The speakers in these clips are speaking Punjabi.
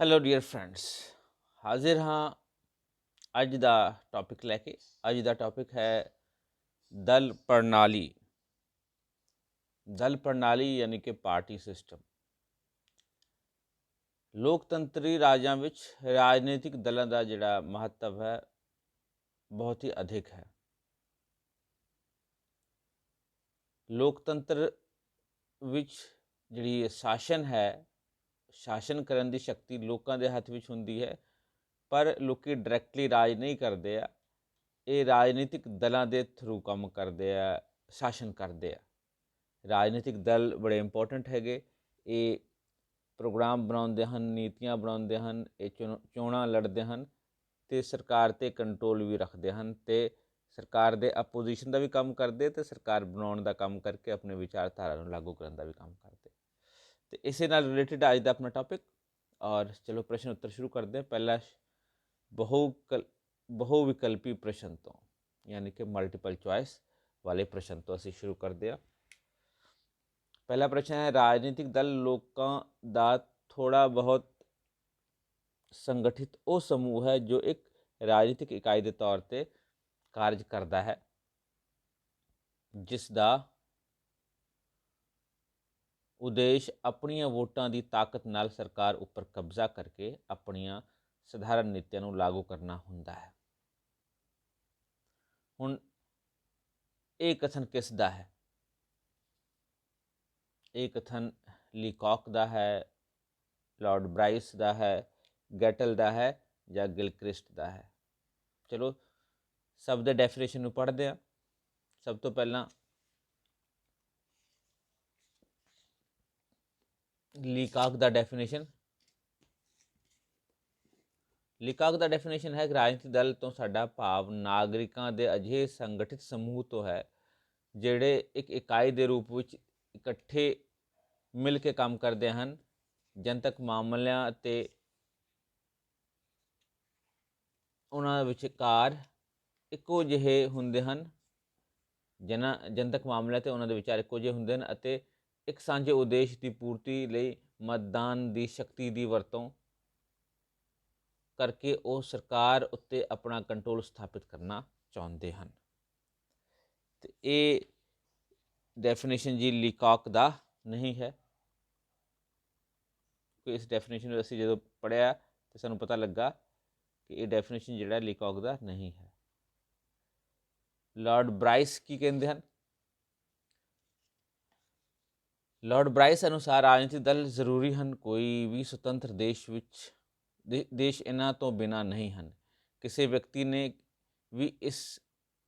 ਹੈਲੋ ਡੀਅਰ ਫਰੈਂਡਸ ਹਾਜ਼ਰ ਹਾਂ ਅੱਜ ਦਾ ਟੌਪਿਕ ਲੈ ਕੇ। ਅੱਜ ਦਾ ਟੌਪਿਕ ਹੈ ਦਲ ਪ੍ਰਣਾਲੀ। ਦਲ ਪ੍ਰਣਾਲੀ ਯਾਨੀ ਕਿ ਪਾਰਟੀ ਸਿਸਟਮ ਲੋਕਤੰਤਰੀ ਰਾਜਾਂ ਵਿੱਚ ਰਾਜਨੀਤਿਕ ਦਲਾਂ ਦਾ ਜਿਹੜਾ ਮਹੱਤਵ ਹੈ, ਬਹੁਤ ਹੀ ਅਧਿਕ ਹੈ। ਲੋਕਤੰਤਰ ਵਿੱਚ ਜਿਹੜੀ ਸ਼ਾਸਨ ਹੈ ਸ਼ਾਸਨ ਕਰਨ ਦੀ ਸ਼ਕਤੀ ਲੋਕਾਂ ਦੇ ਹੱਥ ਵਿੱਚ ਹੁੰਦੀ ਹੈ, ਪਰ ਲੋਕੀ ਡਾਇਰੈਕਟਲੀ ਰਾਜ ਨਹੀਂ ਕਰਦੇ ਆ। ਇਹ ਰਾਜਨੀਤਿਕ ਦਲਾਂ ਦੇ ਥਰੂ ਕੰਮ ਕਰਦੇ ਆ, ਸ਼ਾਸਨ ਕਰਦੇ ਆ। ਰਾਜਨੀਤਿਕ ਦਲ ਬੜੇ ਇੰਪੋਰਟੈਂਟ ਹੈਗੇ। ਇਹ ਪ੍ਰੋਗਰਾਮ ਬਣਾਉਂਦੇ ਹਨ, ਨੀਤੀਆਂ ਬਣਾਉਂਦੇ ਹਨ, ਇਹ ਚੁਣ- ਚੋਣਾਂ ਲੜਦੇ ਹਨ ਤੇ ਸਰਕਾਰ ਤੇ ਕੰਟਰੋਲ ਵੀ ਰੱਖਦੇ ਹਨ ਤੇ ਸਰਕਾਰ ਦੇ ਆਪੋਜੀਸ਼ਨ ਦਾ ਵੀ ਕੰਮ ਕਰਦੇ ਤੇ ਸਰਕਾਰ ਬਣਾਉਣ ਦਾ ਕੰਮ ਕਰਕੇ ਆਪਣੇ ਵਿਚਾਰਧਾਰਾ ਨੂੰ ਲਾਗੂ ਕਰਨ ਦਾ ਵੀ ਕੰਮ ਕਰਦੇ। ਤੇ ਇਸੇ ਨਾਲ ਰਿਲੇਟਡ ਅੱਜ ਦਾ ਆਪਣਾ ਟੌਪਿਕ ਔਰ ਚਲੋ ਪ੍ਰਸ਼ਨ ਉੱਤਰ ਸ਼ੁਰੂ ਕਰਦੇ ਹਾਂ ਪਹਿਲਾ ਸ਼- ਬਹੁ ਕਲ- ਬਹੁ ਵਿਕਲਪੀ ਪ੍ਰਸ਼ਨ ਤੋਂ ਯਾਨੀ ਕਿ ਮਲਟੀਪਲ ਚੁਆਇਸ ਵਾਲੇ ਪ੍ਰਸ਼ਨ ਤੋਂ ਅਸੀਂ ਸ਼ੁਰੂ ਕਰਦੇ ਹਾਂ ਪਹਿਲਾ ਪ੍ਰਸ਼ਨ ਹੈ ਰਾਜਨੀਤਿਕ ਦਲ ਲੋਕਾਂ ਦਾ ਥੋੜਾ ਬਹੁਤ ਸੰਗਠਿਤ ਉਹ ਸਮੂਹ ਹੈ ਜੋ ਇੱਕ ਰਾਜਨੀਤਿਕ ਇਕਾਈ ਦੇ ਤੌਰ ਤੇ ਕਾਰਜ ਕਰਦਾ ਹੈ ਜਿਸ ਦਾ ਉਦੇਸ਼ ਆਪਣੀਆਂ ਵੋਟਾਂ ਦੀ ਤਾਕਤ ਨਾਲ ਸਰਕਾਰ ਉੱਪਰ ਕਬਜ਼ਾ ਕਰਕੇ ਆਪਣੀਆਂ ਸਧਾਰਨ ਨੀਤੀਆਂ ਨੂੰ ਲਾਗੂ ਕਰਨਾ ਹੁੰਦਾ ਹੈ। ਹੁਣ ਇਹ ਕਥਨ ਕਿਸ ਦਾ ਹੈ? ਇਹ ਕਥਨ ਲੀਕੌਕ ਦਾ ਹੈ, ਲਾਰਡ ਬ੍ਰਾਈਸ ਦਾ ਹੈ, ਗੈਟਲ ਦਾ ਹੈ ਜਾਂ ਗਿਲਕ੍ਰਿਸਟ ਦਾ ਹੈ? ਚਲੋ ਸਭ ਦੇ ਡੈਫੀਨੇਸ਼ਨ ਨੂੰ ਪੜ੍ਹਦੇ ਹਾਂ। ਸਭ ਤੋਂ ਪਹਿਲਾਂ ਲੀਕਾਕ ਦਾ ਡੈਫੀਨੇਸ਼ਨ ਲੀਕਾਕ ਦਾ ਡੈਫੀਨੇਸ਼ਨ ਹੈ ਕਿ ਰਾਜਨੀਤਿਕ ਦਲ ਤੋਂ ਸਾਡਾ ਭਾਵ ਨਾਗਰਿਕਾਂ ਦੇ ਅਜਿਹੇ ਸੰਗਠਿਤ ਸਮੂਹ ਤੋਂ ਹੈ, ਜਿਹੜੇ ਇੱਕ ਇਕਾਈ ਦੇ ਰੂਪ ਵਿੱਚ ਇਕੱਠੇ ਮਿਲ ਕੇ ਕੰਮ ਕਰਦੇ ਹਨ, ਜਨਤਕ ਮਾਮਲਿਆਂ ਅਤੇ ਉਹਨਾਂ ਵਿਚਕਾਰ ਇੱਕੋ ਜਿਹੇ ਹੁੰਦੇ ਹਨ ਜਨਾ ਜਨਤਕ ਮਾਮਲਿਆਂ ਤੇ ਉਹਨਾਂ ਦੇ ਵਿਚਾਰ ਇੱਕੋ ਜਿਹੇ ਹੁੰਦੇ ਹਨ ਅਤੇ ਇੱਕ ਸਾਂਝੇ ਉਦੇਸ਼ ਦੀ ਪੂਰਤੀ ਲਈ ਮਤਦਾਨ ਦੀ ਸ਼ਕਤੀ ਦੀ ਵਰਤੋਂ ਕਰਕੇ ਉਹ ਸਰਕਾਰ ਉੱਤੇ ਆਪਣਾ ਕੰਟਰੋਲ ਸਥਾਪਿਤ ਕਰਨਾ ਚਾਹੁੰਦੇ ਹਨ। ਤੇ ਇਹ ਡੈਫੀਨੇਸ਼ਨ ਜੀ ਲੀਕਾਕ ਦਾ ਨਹੀਂ ਹੈ। ਕਿ ਇਸ ਡੈਫੀਨੇਸ਼ਨ ਨੂੰ ਅਸੀਂ ਜਦੋਂ ਪੜਿਆ ਤੇ ਸਾਨੂੰ ਪਤਾ ਲੱਗਾ ਕਿ ਇਹ ਡੈਫੀਨੇਸ਼ਨ ਜਿਹੜਾ ਲੀਕਾਕ ਦਾ ਨਹੀਂ ਹੈ। ਲਾਰਡ ਬ੍ਰਾਈਸ ਕੀ ਕਹਿੰਦੇ ਹਨ? ਲਾਰਡ ਬ੍ਰਾਈਸ ਅਨੁਸਾਰ ਰਾਜਨੀਤਿਕ ਦਲ ਜ਼ਰੂਰੀ ਹਨ, ਕੋਈ ਵੀ ਸੁਤੰਤਰ ਦੇਸ਼ ਵਿੱਚ, ਦੇ- ਦੇਸ਼ ਇਹਨਾਂ ਤੋਂ ਬਿਨਾ ਨਹੀਂ ਹਨ। ਕਿਸੇ ਵਿਅਕਤੀ ਨੇ ਵੀ ਇਸ,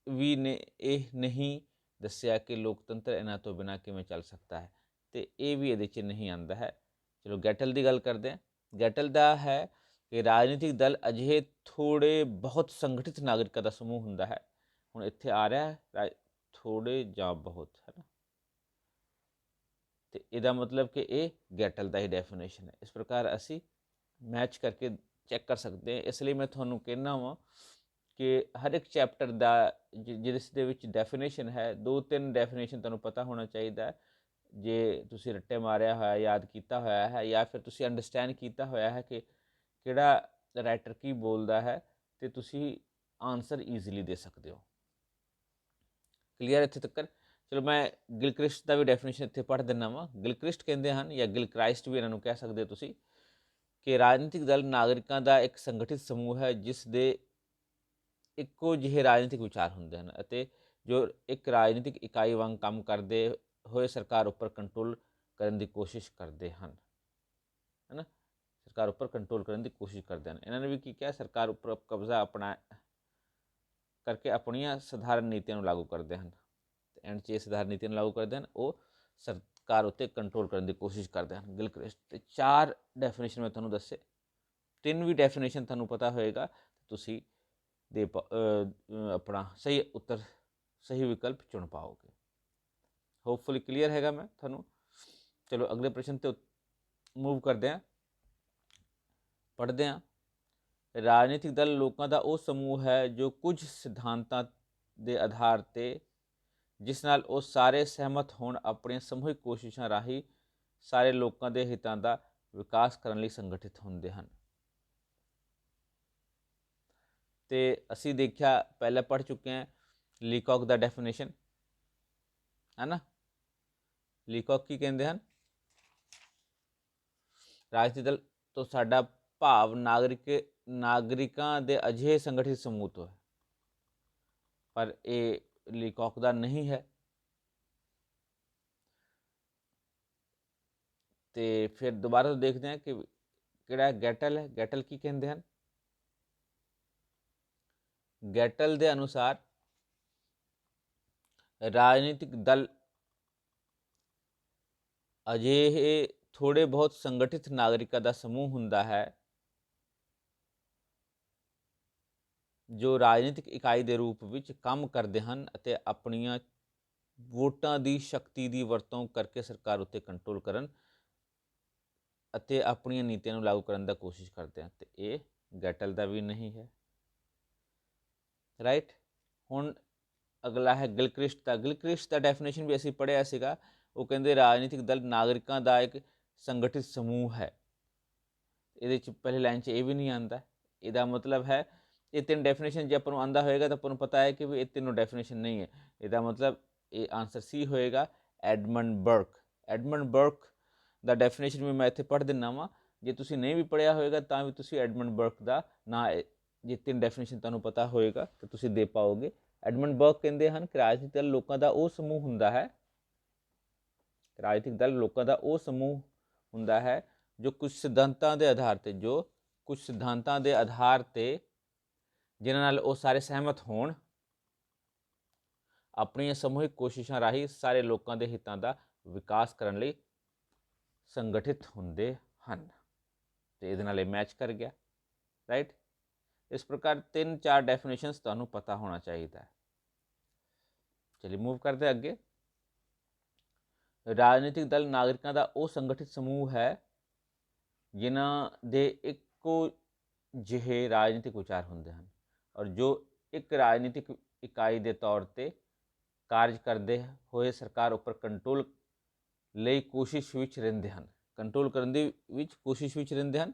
ਵੀ ਨੇ ਇਹ ਨਹੀਂ ਦੱਸਿਆ ਕਿ ਲੋਕਤੰਤਰ ਇਹਨਾਂ ਤੋਂ ਬਿਨਾ ਕਿਵੇਂ ਚੱਲ ਸਕਦਾ ਹੈ, ਤੇ ਇਹ ਵੀ ਇਹਦੇ 'ਚ ਨਹੀਂ ਆਂਦਾ ਹੈ। ਚਲੋ ਗੈਟਲ ਦੀ ਗੱਲ ਕਰਦੇ ਹਾਂ। ਗੈਟਲ ਦਾ ਹੈ ਕਿ ਰਾਜਨੀਤਿਕ ਦਲ ਅਜਿਹੇ ਥੋੜੇ ਬਹੁਤ ਸੰਗਠਿਤ ਨਾਗਰਿਕਾਂ ਦਾ ਸਮੂਹ ਹੁੰਦਾ ਹੈ। ਹੁਣ ਇੱਥੇ ਆ ਰਿਹਾ ਹੈ ਰਾ- ਥੋੜੇ ਜਾਂ ਬਹੁਤ, ਹੈ ਨਾ? ਤੇ ਇਹਦਾ ਮਤਲਬ ਕਿ ਇਹ ਗੈਟਲ ਦਾ ਹੀ ਡੈਫੀਨੇਸ਼ਨ ਹੈ। ਇਸ ਪ੍ਰਕਾਰ ਅਸੀਂ ਮੈਚ ਕਰਕੇ ਚੈੱਕ ਕਰ ਸਕਦੇ ਹਾਂ। ਇਸ ਲਈ ਮੈਂ ਤੁਹਾਨੂੰ ਕਹਿਣਾ ਵਾਂ ਕਿ ਹਰ ਇੱਕ ਚੈਪਟਰ ਦਾ ਜਿਸ ਦੇ ਵਿੱਚ ਡੈਫੀਨੇਸ਼ਨ ਹੈ, ਦੋ ਤਿੰਨ ਡੈਫੀਨੇਸ਼ਨ ਤੁਹਾਨੂੰ ਪਤਾ ਹੋਣਾ ਚਾਹੀਦਾ ਜੇ ਤੁਸੀਂ ਰੱਟੇ ਮਾਰਿਆ ਹੋਇਆ, ਯਾਦ ਕੀਤਾ ਹੋਇਆ ਹੈ ਜਾਂ ਫਿਰ ਤੁਸੀਂ ਅੰਡਰਸਟੈਂਡ ਕੀਤਾ ਹੋਇਆ ਹੈ ਕਿ ਕਿਹੜਾ ਰਾਈਟਰ ਕੀ ਬੋਲਦਾ ਹੈ, ਤੇ ਤੁਸੀਂ ਆਨਸਰ ਈਜ਼ੀਲੀ ਦੇ ਸਕਦੇ ਹੋ। ਕਲੀਅਰ ਇੱਥੇ ਤੱਕ ਚਲੋ ਮੈਂ ਗਿਲਕ੍ਰਿਸਟ ਦਾ ਵੀ ਡੈਫੀਨੇਸ਼ਨ ਇੱਥੇ ਪੜ੍ਹ ਦਿੰਨਾ ਵਾਂ। ਗਿਲਕ੍ਰਿਸਟ ਕਹਿੰਦੇ ਹਨ ਜਾਂ ਗਿਲਕ੍ਰਾਈਸਟ ਵੀ ਇਹਨਾਂ ਨੂੰ ਕਹਿ ਸਕਦੇ ਹੋ ਤੁਸੀਂ, ਕਿ ਰਾਜਨੀਤਿਕ ਦਲ ਨਾਗਰਿਕਾਂ ਦਾ ਇੱਕ ਸੰਗਠਿਤ ਸਮੂਹ ਹੈ, ਜਿਸ ਦੇ ਇੱਕੋ ਜਿਹੇ ਰਾਜਨੀਤਿਕ ਵਿਚਾਰ ਹੁੰਦੇ ਹਨ ਅਤੇ ਜੋ ਇੱਕ ਰਾਜਨੀਤਿਕ ਇਕਾਈ ਵਾਂਗ ਕੰਮ ਕਰਦੇ ਹੋਏ ਸਰਕਾਰ ਉੱਪਰ ਕੰਟਰੋਲ ਕਰਨ ਦੀ ਕੋਸ਼ਿਸ਼ ਕਰਦੇ ਹਨ। ਹੈਨਾ? ਸਰਕਾਰ ਉੱਪਰ ਕੰਟਰੋਲ ਕਰਨ ਦੀ ਕੋਸ਼ਿਸ਼ ਕਰਦੇ ਹਨ। ਇਹਨਾਂ ਨੇ ਵੀ ਕੀ ਕਿਹਾ? ਸਰਕਾਰ ਉੱਪਰ ਕਬਜ਼ਾ ਆਪਣਾ ਕਰਕੇ ਆਪਣੀਆਂ ਸਧਾਰਨ ਨੀਤੀਆਂ ਨੂੰ ਲਾਗੂ ਕਰਦੇ ਹਨ। ਐਂਡ 'ਚ ਇਹ ਸਧਾਰਨ ਨੀਤੀਆਂ ਨੂੰ ਲਾਗੂ ਕਰਦੇ ਹਨ ਉਹ ਸਰਕਾਰ ਉੱਤੇ ਕੰਟਰੋਲ ਕਰਨ ਦੀ ਕੋਸ਼ਿਸ਼ ਕਰਦੇ ਹਨ ਗਿਲਕ੍ਰਿਸਟ ਤੇ ਚਾਰ ਡੈਫੀਨੇਸ਼ਨ ਮੈਂ ਤੁਹਾਨੂੰ ਦੱਸੇ। ਤਿੰਨ ਵੀ ਡੈਫੀਨੇਸ਼ਨ ਤੁਹਾਨੂੰ ਪਤਾ ਹੋਏਗਾ, ਤੁਸੀਂ ਦੇ ਆਪਣਾ ਸਹੀ ਉੱਤਰ, ਸਹੀ ਵਿਕਲਪ ਚੁਣ ਪਾਓਗੇ। ਹੋਪਫੁਲੀ ਕਲੀਅਰ ਹੈਗਾ ਮੈਂ ਤੁਹਾਨੂੰ। ਚਲੋ, ਅਗਲੇ ਪ੍ਰਸ਼ਨ ਤੇ ਮੂਵ ਕਰਦੇ ਹਾਂ। ਪੜ੍ਹਦੇ ਹਾਂ। ਰਾਜਨੀਤਿਕ ਦਲ ਲੋਕਾਂ ਦਾ ਉਹ ਸਮੂਹ ਹੈ ਜੋ ਕੁਝ ਸਿਧਾਂਤਾਂ ਦੇ ਆਧਾਰ ਤੇ ਜਿਸ ਨਾਲ ਉਹ ਸਾਰੇ ਸਹਿਮਤ ਹੋਣ ਆਪਣੀਆਂ ਸਮੂਹਿਕ ਕੋਸ਼ਿਸ਼ਾਂ ਰਾਹੀਂ ਸਾਰੇ ਲੋਕਾਂ ਦੇ ਹਿੱਤਾਂ ਦਾ ਵਿਕਾਸ ਕਰਨ ਲਈ ਸੰਗਠਿਤ ਹੁੰਦੇ ਹਨ। ਤੇ ਅਸੀਂ ਦੇਖਿਆ, ਪਹਿਲਾਂ ਪੜ ਚੁੱਕੇ ਹਾਂ ਲੀਕੌਕ ਦਾ ਡੈਫੀਨੇਸ਼ਨ ਹੈ ਨਾ ਲੀਕੌਕ ਕੀ ਕਹਿੰਦੇ ਹਨ? ਰਾਜਨੀਤਿਕ ਦਲ ਤੋਂ ਸਾਡਾ ਭਾਵ ਨਾਗਰਿਕ, ਨਾਗਰਿਕਾਂ ਦੇ ਅਜਿਹੇ ਸੰਗਠਿਤ ਸਮੂਹ ਤੋਂ ਹੈ। ਪਰ ਇਹ ਲੀਕੌਕ ਦਾ ਨਹੀਂ ਹੈ। ਤੇ ਫਿਰ ਦੁਬਾਰਾ ਤੋਂ ਦੇਖਦੇ ਹਾਂ ਕਿ ਕਿਹੜਾ ਗੈਟਲ ਹੈ। ਗੈਟਲ ਕੀ ਕਹਿੰਦੇ ਹਨ? ਗੈਟਲ ਦੇ ਅਨੁਸਾਰ ਰਾਜਨੀਤਿਕ ਦਲ ਅਜਿਹੇ ਥੋੜੇ ਬਹੁਤ ਸੰਗਠਿਤ ਨਾਗਰਿਕਾਂ ਦਾ ਸਮੂਹ ਹੁੰਦਾ ਹੈ ਜੋ ਰਾਜਨੀਤਿਕ ਇਕਾਈ ਦੇ ਰੂਪ ਵਿੱਚ ਕੰਮ ਕਰਦੇ ਹਨ ਅਤੇ ਆਪਣੀਆਂ ਵੋਟਾਂ ਦੀ ਸ਼ਕਤੀ ਦੀ ਵਰਤੋਂ ਕਰਕੇ ਸਰਕਾਰ ਉੱਤੇ ਕੰਟਰੋਲ ਕਰਨ ਅਤੇ ਆਪਣੀਆਂ ਨੀਤੀਆਂ ਨੂੰ ਲਾਗੂ ਕਰਨ ਦਾ ਕੋਸ਼ਿਸ਼ ਕਰਦੇ ਹਨ, ਤੇ ਇਹ ਗੈਟਲ ਦਾ ਵੀ ਨਹੀਂ ਹੈ। ਰਾਈਟ ਹੁਣ ਅਗਲਾ ਹੈ ਗਿਲਕ੍ਰਿਸਟ ਦਾ। ਗਿਲਕ੍ਰਿਸਟ ਦਾ ਡੈਫੀਨੇਸ਼ਨ ਵੀ ਅਸੀਂ ਪੜ੍ਹਿਆ ਸੀਗਾ। ਉਹ ਕਹਿੰਦੇ ਰਾਜਨੀਤਿਕ ਦਲ ਨਾਗਰਿਕਾਂ ਦਾ ਇੱਕ ਸੰਗਠਿਤ ਸਮੂਹ ਹੈ। ਇਹਦੇ ਚ ਪਹਿਲੇ ਲਾਈਨ 'ਚ ਇਹ ਵੀ ਨਹੀਂ ਆਂਦਾ ਇਹਦਾ ਮਤਲਬ ਹੈ ਇਹ ਤਿੰਨ ਡੈਫੀਨੇਸ਼ਨ ਜੇ ਆਪਾਂ ਨੂੰ ਆਂਦਾ ਹੋਏਗਾ ਤਾਂ ਆਪਾਂ ਨੂੰ ਪਤਾ ਹੈ ਕਿ ਵੀ ਇਹ ਤਿੰਨੋਂ ਡੈਫੀਨੇਸ਼ਨ ਨਹੀਂ ਹੈ। ਇਹਦਾ ਮਤਲਬ ਇਹ ਆਨਸਰ ਸੀ ਹੋਏਗਾ ਐਡਮੰਡ ਬਰਕ ਐਡਮੰਡ ਬਰਕ ਦਾ ਡੈਫੀਨੇਸ਼ਨ ਵੀ ਮੈਂ ਇੱਥੇ ਪੜ੍ਹ ਦਿੰਨਾ ਵਾਂ। ਜੇ ਤੁਸੀਂ ਨਹੀਂ ਵੀ ਪੜ੍ਹਿਆ ਹੋਏਗਾ ਤਾਂ ਵੀ ਤੁਸੀਂ ਐਡਮੰਡ ਬਰਕ ਦਾ ਨਾਂ ਜੇ ਤਿੰਨ ਡੈਫੀਨੇਸ਼ਨ ਤੁਹਾਨੂੰ ਪਤਾ ਹੋਏਗਾ ਤਾਂ ਤੁਸੀਂ ਦੇ ਪਾਓਗੇ। ਐਡਮੰਡ ਬਰਕ ਕਹਿੰਦੇ ਹਨ ਕਿ ਰਾਜਨੀਤਿਕ ਦਲ ਲੋਕਾਂ ਦਾ ਉਹ ਸਮੂਹ ਹੁੰਦਾ ਹੈ, ਰਾਜਨੀਤਿਕ ਦਲ ਲੋਕਾਂ ਦਾ ਉਹ ਸਮੂਹ ਹੁੰਦਾ ਹੈ ਜੋ ਕੁਝ ਸਿਧਾਂਤਾਂ ਦੇ ਆਧਾਰ ਤੇ, ਜੋ ਕੁਝ ਸਿਧਾਂਤਾਂ ਦੇ ਆਧਾਰ ਤੇ ਜਿਨ੍ਹਾਂ ਨਾਲ ਉਹ ਸਾਰੇ ਸਹਿਮਤ ਹੋਣ, ਆਪਣੀਆਂ ਸਮੂਹਿਕ ਕੋਸ਼ਿਸ਼ਾਂ ਰਾਹੀਂ ਸਾਰੇ ਲੋਕਾਂ ਦੇ ਹਿੱਤਾਂ ਦਾ ਵਿਕਾਸ ਕਰਨ ਲਈ ਸੰਗਠਿਤ ਹੁੰਦੇ ਹਨ। ਤੇ ਇਹਦੇ ਨਾਲ ਇਹ ਮੈਚ ਕਰ ਗਿਆ ਰਾਈਟ ਇਸ ਪ੍ਰਕਾਰ ਤਿੰਨ ਚਾਰ ਡੈਫੀਨੇਸ਼ਨਸ ਤੁਹਾਨੂੰ ਪਤਾ ਹੋਣਾ ਚਾਹੀਦਾ ਹੈ। ਚਲਿਏ ਮੂਵ ਕਰਦੇ ਅੱਗੇ। ਰਾਜਨੀਤਿਕ ਦਲ ਨਾਗਰਿਕਾਂ ਦਾ ਉਹ ਸੰਗਠਿਤ ਸਮੂਹ ਹੈ, ਜਿਨ੍ਹਾਂ ਦੇ ਇੱਕੋ ਜਿਹੇ ਰਾਜਨੀਤਿਕ ਵਿਚਾਰ ਹੁੰਦੇ ਹਨ। ਔਰ ਜੋ ਇੱਕ ਰਾਜਨੀਤਿਕ ਇਕਾਈ ਦੇ ਤੌਰ ਤੇ ਕਾਰਜ ਕਰਦੇ ਹੋਏ ਸਰਕਾਰ ਉੱਪਰ ਕੰਟਰੋਲ ਲਈ ਕੋਸ਼ਿਸ਼ ਵਿੱਚ ਰਹਿੰਦੇ ਹਨ। ਕੰਟਰੋਲ ਕਰਨ ਦੀ ਵਿੱਚ ਕੋਸ਼ਿਸ਼ ਵਿੱਚ ਰਹਿੰਦੇ ਹਨ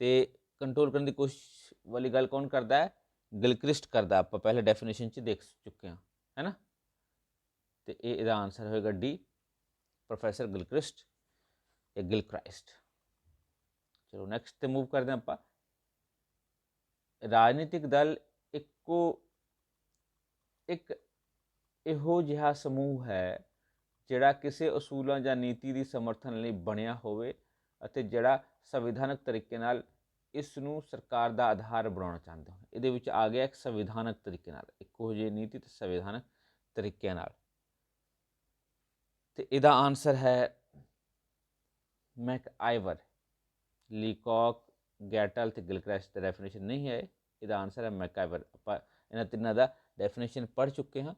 ਤੇ ਕੰਟਰੋਲ ਕਰਨ ਦੀ ਕੋਸ਼ਿਸ਼ ਵਾਲੀ ਗੱਲ ਕੌਣ ਕਰਦਾ ਹੈ? ਗਿਲਕ੍ਰਿਸਟ ਕਰਦਾ ਆਪਾਂ ਪਹਿਲੇ ਡੈਫੀਨੇਸ਼ਨ 'ਚ ਦੇਖ ਚੁੱਕੇ ਹਾਂ, ਹੈ ਨਾ? ਤੇ ਇਹ ਇਹਦਾ ਆਨਸਰ ਹੋਏਗਾ ਡੀ ਪ੍ਰੋਫੈਸਰ ਗਿਲਕ੍ਰਿਸਟ ਜਾਂ ਗਿਲਕ੍ਰਾਈਸਟ। ਚਲੋ ਨੈਕਸਟ ਤੇ ਮੂਵ ਕਰਦੇ ਹਾਂ ਆਪਾਂ। ਰਾਜਨੀਤਿਕ ਦਲ ਇੱਕੋ, ਇੱਕ ਇਹੋ ਜਿਹਾ ਸਮੂਹ ਹੈ ਜਿਹੜਾ ਕਿਸੇ ਅਸੂਲਾਂ ਜਾਂ ਨੀਤੀ ਦੀ ਸਮਰਥਨ ਲਈ ਬਣਿਆ ਹੋਵੇ ਅਤੇ ਜਿਹੜਾ ਸੰਵਿਧਾਨਕ ਤਰੀਕੇ ਨਾਲ ਇਸ ਨੂੰ ਸਰਕਾਰ ਦਾ ਆਧਾਰ ਬਣਾਉਣਾ ਚਾਹੁੰਦੇ ਹੋ ਇਹਦੇ ਵਿੱਚ ਆ ਗਿਆ ਇੱਕ ਸੰਵਿਧਾਨਕ ਤਰੀਕੇ ਨਾਲ, ਇੱਕੋ ਜਿਹੀ ਨੀਤੀ ਤੇ ਸੰਵਿਧਾਨਕ ਤਰੀਕੇ ਨਾਲ। ਤੇ ਇਹਦਾ ਆਨਸਰ ਹੈ ਮੈਕ ਆਈਵਰ ਲੀਕੌਕ ਗੈਟਲ ਤੇ ਗਿਲਕ੍ਰੈਸ਼ ਦਾ ਡੈਫੀਨੇਸ਼ਨ ਨਹੀਂ ਹੈ ਇਹਦਾ ਆਨਸਰ ਹੈ ਮੈਕਾਈਵਰ ਆਪਾਂ ਇਹਨਾਂ ਤਿੰਨਾਂ ਦਾ ਡੈਫੀਨੇਸ਼ਨ ਪੜ੍ਹ ਚੁੱਕੇ ਹਾਂ।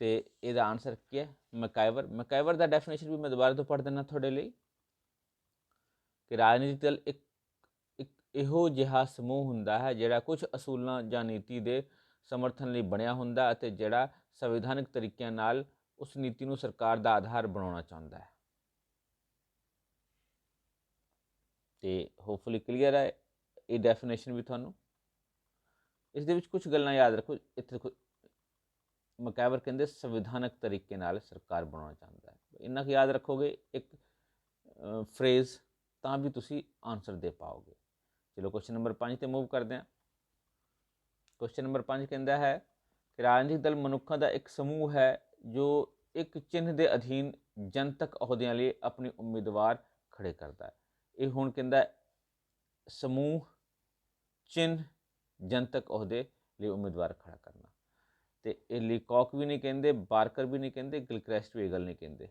ਤੇ ਇਹਦਾ ਆਨਸਰ ਕੀ ਹੈ? ਮੈਕਾਈਵਰ ਮੈਕਾਈਵਰ ਦਾ ਡੈਫੀਨੇਸ਼ਨ ਵੀ ਮੈਂ ਦੁਬਾਰਾ ਤੋਂ ਪੜ੍ਹ ਦਿੰਦਾ ਤੁਹਾਡੇ ਲਈ ਕਿ ਰਾਜਨੀਤਿਕ ਦਲ ਇੱਕ ਇੱਕ ਇਹੋ ਜਿਹਾ ਸਮੂਹ ਹੁੰਦਾ ਹੈ ਜਿਹੜਾ ਕੁਝ ਅਸੂਲਾਂ ਜਾਂ ਨੀਤੀ ਦੇ ਸਮਰਥਨ ਲਈ ਬਣਿਆ ਹੁੰਦਾ ਅਤੇ ਜਿਹੜਾ ਸੰਵਿਧਾਨਕ ਤਰੀਕਿਆਂ ਨਾਲ ਉਸ ਨੀਤੀ ਨੂੰ ਸਰਕਾਰ ਦਾ ਆਧਾਰ ਬਣਾਉਣਾ ਚਾਹੁੰਦਾ ਹੈ। ਤੇ ਹੋਪਫੁਲੀ ਕਲੀਅਰ ਹੈ ਇਹ ਡੈਫੀਨੇਸ਼ਨ ਵੀ ਤੁਹਾਨੂੰ। ਇਸ ਦੇ ਵਿੱਚ ਕੁਝ ਗੱਲਾਂ ਯਾਦ ਰੱਖੋ, ਇੱਥੇ ਦੇਖੋ ਮਕੈਵਰ ਕਹਿੰਦੇ ਸੰਵਿਧਾਨਕ ਤਰੀਕੇ ਨਾਲ ਸਰਕਾਰ ਬਣਾਉਣਾ ਚਾਹੁੰਦਾ ਹੈ। ਇੰਨਾ ਕੁ ਯਾਦ ਰੱਖੋਗੇ, ਇੱਕ ਫਰੇਜ਼ ਤਾਂ ਵੀ ਤੁਸੀਂ ਆਨਸਰ ਦੇ ਪਾਓਗੇ। ਚਲੋ ਕੁਐਸਚਨ ਨੰਬਰ 5 ਤੇ ਮੂਵ ਕਰਦੇ ਹਾਂ। ਕੁਐਸਚਨ ਨੰਬਰ 5 ਕਹਿੰਦਾ ਹੈ ਕਿ ਰਾਜਨੀਤਿਕ ਦਲ ਮਨੁੱਖਾਂ ਦਾ ਇੱਕ ਸਮੂਹ ਹੈ ਜੋ ਇੱਕ ਚਿੰਨ੍ਹ ਦੇ ਅਧੀਨ ਜਨਤਕ ਅਹੁਦਿਆਂ ਲਈ ਆਪਣੇ ਉਮੀਦਵਾਰ ਖੜੇ ਕਰਦਾ ਹੈ। ਇਹ ਹੁਣ ਕਹਿੰਦਾ ਸਮੂਹ, ਚਿੰਨ੍ਹ, ਜਨਤਕ ਅਹੁਦੇ ਲਈ ਉਮੀਦਵਾਰ ਖੜਾ ਕਰਨਾ। ਤੇ ਇਹ ਲੀਕੌਕ ਵੀ ਨਹੀਂ ਕਹਿੰਦੇ, ਬਾਰਕਰ ਵੀ ਨਹੀਂ ਕਹਿੰਦੇ, ਗਿਲਕ੍ਰੈਸਟ ਵੀ ਇਹ ਗੱਲ ਨਹੀਂ ਕਹਿੰਦੇ।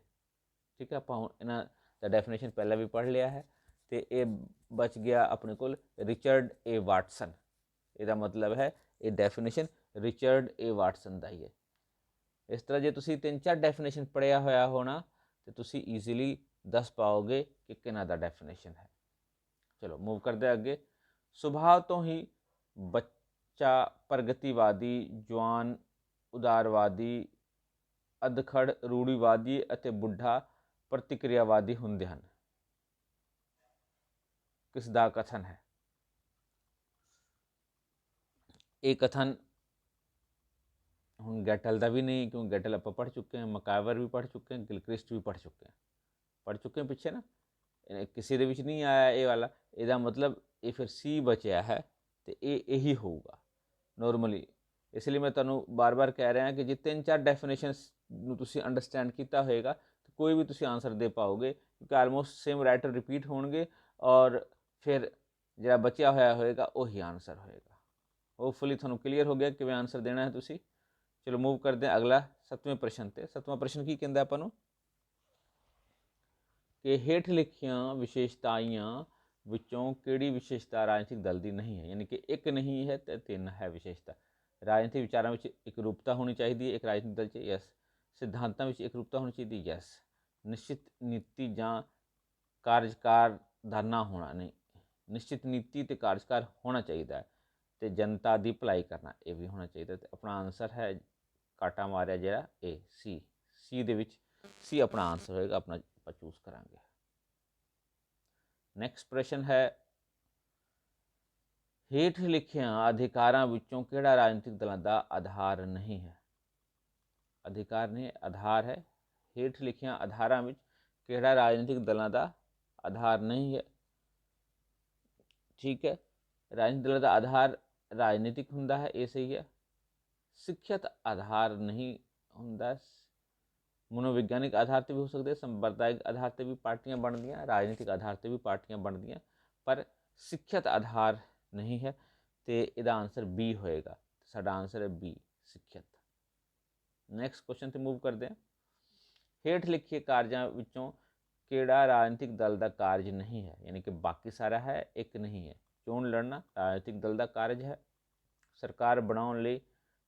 ਠੀਕ ਹੈ, ਆਪਾਂ ਹੁਣ ਇਹਨਾਂ ਦਾ ਡੈਫੀਨੇਸ਼ਨ ਪਹਿਲਾਂ ਵੀ ਪੜ੍ਹ ਲਿਆ ਹੈ ਤੇ ਇਹ ਬਚ ਗਿਆ ਆਪਣੇ ਕੋਲ ਰਿਚਰਡ ਏ ਵਾਟਸਨ। ਇਹਦਾ ਮਤਲਬ ਹੈ, ਇਹ ਡੈਫੀਨੇਸ਼ਨ ਰਿਚਰਡ ਏ ਵਾਟਸਨ ਦਾ ਹੀ ਹੈ। ਇਸ ਤਰ੍ਹਾਂ ਜੇ ਤੁਸੀਂ ਤਿੰਨ ਚਾਰ ਡੈਫੀਨੇਸ਼ਨ ਪੜਿਆ ਹੋਇਆ ਹੋਣਾ, ਤੇ ਤੁਸੀਂ ਈਜ਼ੀਲੀ ਦੱਸ ਪਾਓਗੇ ਕਿ ਕਿਹਨਾਂ ਦਾ ਡੈਫੀਨੇਸ਼ਨ ਹੈ। ਚਲੋ ਮੂਵ ਕਰਦੇ ਅੱਗੇ। ਸੁਭਾਅ ਤੋਂ ਹੀ ਬੱਚਾ ਪ੍ਰਗਤੀਵਾਦੀ, ਜਵਾਨ, ਉਦਾਰਵਾਦੀ, ਅਧਖੜ, ਰੂੜੀਵਾਦੀ ਅਤੇ ਬੁੱਢਾ ਪ੍ਰਤੀਕਿਰਿਆਵਾਦੀ ਹੁੰਦੇ ਹਨ। ਕਿਸ ਦਾ ਕਥਨ ਹੈ? ਇਹ ਕਥਨ ਹੁਣ ਗੈਟਲ ਦਾ ਵੀ ਨਹੀਂ, ਕਿਉਂ ਗੈਟਲ ਆਪਾਂ ਪੜ੍ਹ ਚੁੱਕੇ ਹਾਂ ਮਕਾਵਰ ਵੀ ਪੜ੍ਹ ਚੁੱਕੇ ਹਾਂ, ਗਿਲਕ੍ਰਿਸਟ ਵੀ ਪੜ੍ਹ ਚੁੱਕੇ ਹਾਂ। ਪੜ੍ਹ ਚੁੱਕੇ ਹਾਂ ਪਿੱਛੇ ਨਾ ਇਹ ਕਿਸੇ ਦੇ ਵਿੱਚ ਨਹੀਂ ਆਇਆ ਇਹ ਵਾਲਾ ਇਹਦਾ ਮਤਲਬ ਇਹ ਫਿਰ ਸੀ ਬਚਿਆ ਹੈ ਤੇ ਇਹ ਇਹੀ ਹੋਊਗਾ ਨਾਰਮਲੀ ਇਸ ਲਈ ਮੈਂ ਤੁਹਾਨੂੰ ਬਾਰ-ਬਾਰ ਕਹਿ ਰਿਹਾ ਕਿ ਜੇ ਤਿੰਨ ਚਾਰ ਡੈਫੀਨੇਸ਼ਨਸ ਨੂੰ ਤੁਸੀਂ ਅੰਡਰਸਟੈਂਡ ਕੀਤਾ ਹੋਏਗਾ ਤਾਂ ਕੋਈ ਵੀ ਤੁਸੀਂ ਆਨਸਰ ਦੇ ਪਾਓਗੇ ਕਿਉਂਕਿ ਆਲਮੋਸਟ ਸੇਮ ਰਾਈਟਰ ਰਿਪੀਟ ਹੋਣਗੇ ਔਰ ਫਿਰ ਜਿਹੜਾ ਬਚਿਆ ਹੋਇਆ ਹੋਏਗਾ ਉਹੀ ਆਨਸਰ ਹੋਏਗਾ ਹੋਪਫੁਲੀ ਤੁਹਾਨੂੰ ਕਲੀਅਰ ਹੋ ਗਿਆ ਕਿਵੇਂ ਆਨਸਰ ਦੇਣਾ ਹੈ ਤੁਸੀਂ ਚਲੋ ਮੂਵ ਕਰਦੇ ਹਾਂ ਅਗਲਾ ਸੱਤਵੇਂ ਪ੍ਰਸ਼ਨ ਤੇ ਸੱਤਵਾਂ ਪ੍ਰਸ਼ਨ ਕੀ ਕਹਿੰਦਾ ਆਪਾਂ ਨੂੰ ਕਿ ਹੇਠ ਲਿਖੀਆਂ ਵਿਸ਼ੇਸ਼ਤਾਈਆਂ ਵਿੱਚੋਂ ਕਿਹੜੀ ਵਿਸ਼ੇਸ਼ਤਾ ਰਾਜਨੀਤਿਕ ਦਲ ਦੀ ਨਹੀਂ ਹੈ? ਯਾਨੀ ਕਿ ਇੱਕ ਨਹੀਂ ਹੈ ਤੇ ਤਿੰਨ ਹੈ ਵਿਸ਼ੇਸ਼ਤਾ। ਰਾਜਨੀਤਿਕ ਵਿਚਾਰਾਂ ਵਿੱਚ ਇੱਕ ਰੂਪਤਾ ਹੋਣੀ ਚਾਹੀਦੀ ਹੈ ਇੱਕ ਰਾਜਨੀਤਿਕ ਦਲ 'ਚ, ਯੈਸ। ਸਿਧਾਂਤਾਂ ਵਿੱਚ ਇੱਕ ਰੂਪਤਾ ਹੋਣੀ ਚਾਹੀਦੀ ਯੈਸ। ਨਿਸ਼ਚਿਤ ਨੀਤੀ ਜਾਂ ਕਾਰਜਕਾਰ ਧਾਰਨਾ ਹੋਣਾ ਨਹੀਂ। ਨਿਸ਼ਚਿਤ ਨੀਤੀ ਤੇ ਕਾਰਜਕਾਰ ਹੋਣਾ ਚਾਹੀਦਾ ਹੈ ਤੇ ਜਨਤਾ ਦੀ ਭਲਾਈ ਕਰਨਾ, ਇਹ ਵੀ ਹੋਣਾ ਚਾਹੀਦਾ ਤੇ ਆਪਣਾ ਆਨਸਰ ਹੈ ਕਾਟਾ ਮਾਰਿਆ ਜਿਹੜਾ ਏ ਸੀ ਸੀ ਦੇ ਵਿੱਚ ਸੀ ਆਪਣਾ ਆਨਸਰ ਹੋਏਗਾ ਆਪਣਾ ਆਪਾਂ ਚੂਜ਼ ਕਰਾਂਗੇ ਨੈਕਸਟ ਪ੍ਰਸ਼ਨ ਹੈ ਹੇਠ ਲਿਖਿਆਂ ਅਧਿਕਾਰਾਂ ਵਿੱਚੋਂ ਕਿਹੜਾ ਰਾਜਨੀਤਿਕ ਦਲਾਂ ਦਾ ਆਧਾਰ ਨਹੀਂ ਹੈ ਅਧਿਕਾਰ ਨਹੀਂ ਆਧਾਰ ਹੈ ਹੇਠ ਲਿਖਿਆਂ ਆਧਾਰਾਂ ਵਿੱਚ ਕਿਹੜਾ ਰਾਜਨੀਤਿਕ ਦਲਾਂ ਦਾ ਆਧਾਰ ਨਹੀਂ ਹੈ ਠੀਕ ਹੈ ਰਾਜਨੀਤਿਕ ਦਲਾਂ ਦਾ ਆਧਾਰ ਰਾਜਨੀਤਿਕ ਹੁੰਦਾ ਹੈ ਇਹ ਸਹੀ ਹੈ ਸਿੱਖਿਅਤ ਆਧਾਰ ਨਹੀਂ ਹੁੰਦਾ ਮਨੋਵਿਗਿਆਨਿਕ ਆਧਾਰ ਤੇ ਵੀ ਹੋ ਸਕਦੇ ਸੰਪਰਦਾਇਕ ਆਧਾਰ ਤੇ ਵੀ ਪਾਰਟੀਆਂ ਬਣਦੀਆਂ ਰਾਜਨੀਤਿਕ ਆਧਾਰ ਤੇ ਵੀ ਪਾਰਟੀਆਂ ਬਣਦੀਆਂ ਪਰ ਸਿੱਖਿਅਤ ਆਧਾਰ ਨਹੀਂ ਹੈ ਤੇ ਇਹਦਾ ਆਨਸਰ ਬੀ ਹੋਏਗਾ ਸਾਡਾ ਆਨਸਰ ਹੈ ਬੀ ਸਿੱਖਿਅਤ ਨੈਕਸਟ ਕੁਐਸਚਨ ਤੇ ਮੂਵ ਕਰਦੇ ਹਾਂ ਹੇਠ ਲਿਖੇ ਕਾਰਜਾਂ ਵਿੱਚੋਂ ਕਿਹੜਾ ਰਾਜਨੀਤਿਕ ਦਲ ਦਾ ਕਾਰਜ ਨਹੀਂ ਹੈ ਯਾਨੀ ਕਿ ਬਾਕੀ ਸਾਰਾ ਹੈ ਇੱਕ ਨਹੀਂ ਹੈ ਚੋਣ ਲੜਨਾ ਰਾਜਨੀਤਿਕ ਦਲ ਦਾ ਕਾਰਜ ਹੈ ਸਰਕਾਰ ਬਣਾਉਣ ਲਈ